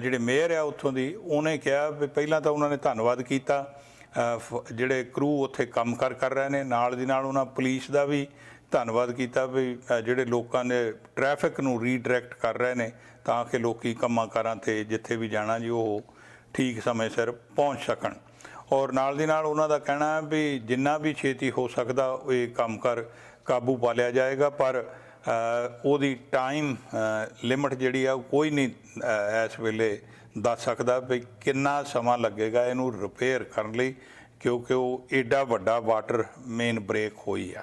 ਜਿਹੜੇ ਮੇਅਰ ਆ ਉੱਥੋਂ ਦੀ, ਉਹਨੇ ਕਿਹਾ ਵੀ ਪਹਿਲਾਂ ਤਾਂ ਉਹਨਾਂ ਨੇ ਧੰਨਵਾਦ ਕੀਤਾ ਫ- ਜਿਹੜੇ ਕਰੂ ਉੱਥੇ ਕੰਮ ਕਰ ਕਰ ਰਹੇ ਨੇ, ਨਾਲ ਦੀ ਨਾਲ ਉਹਨਾਂ ਪੁਲਿਸ ਦਾ ਵੀ ਧੰਨਵਾਦ ਕੀਤਾ ਵੀ ਜਿਹੜੇ ਲੋਕਾਂ ਨੇ ਟ੍ਰੈਫਿਕ ਨੂੰ ਰੀਡਾਇਰੈਕਟ ਕਰ ਰਹੇ ਨੇ, ਤਾਂ ਕਿ ਲੋਕੀ ਕੰਮਾਂ ਕਾਰਾਂ ਤੇ ਜਿੱਥੇ ਵੀ ਜਾਣਾ ਜੀ, ਉਹ ਠੀਕ ਸਮੇਂ ਸਿਰ ਪਹੁੰਚ ਸਕਣ। ਔਰ ਨਾਲ ਦੀ ਨਾਲ ਉਹਨਾਂ ਦਾ ਕਹਿਣਾ ਹੈ ਵੀ, ਜਿੰਨਾ ਵੀ ਛੇਤੀ ਹੋ ਸਕਦਾ, ਇਹ ਕੰਮ ਕਰ, ਕਾਬੂ ਪਾ ਲਿਆ ਜਾਏਗਾ, ਪਰ ਉਹਦੀ ਟਾਈਮ ਲਿਮਟ ਜਿਹੜੀ ਆ, ਉਹ ਕੋਈ ਨਹੀਂ ਇਸ ਵੇਲੇ ਦੱਸ ਸਕਦਾ ਵੀ ਕਿੰਨਾ ਸਮਾਂ ਲੱਗੇਗਾ ਇਹਨੂੰ ਰਿਪੇਅਰ ਕਰਨ ਲਈ, ਕਿਉਂਕਿ ਉਹ ਏਡਾ ਵੱਡਾ ਵਾਟਰ ਮੇਨ ਬ੍ਰੇਕ ਹੋਈ ਆ।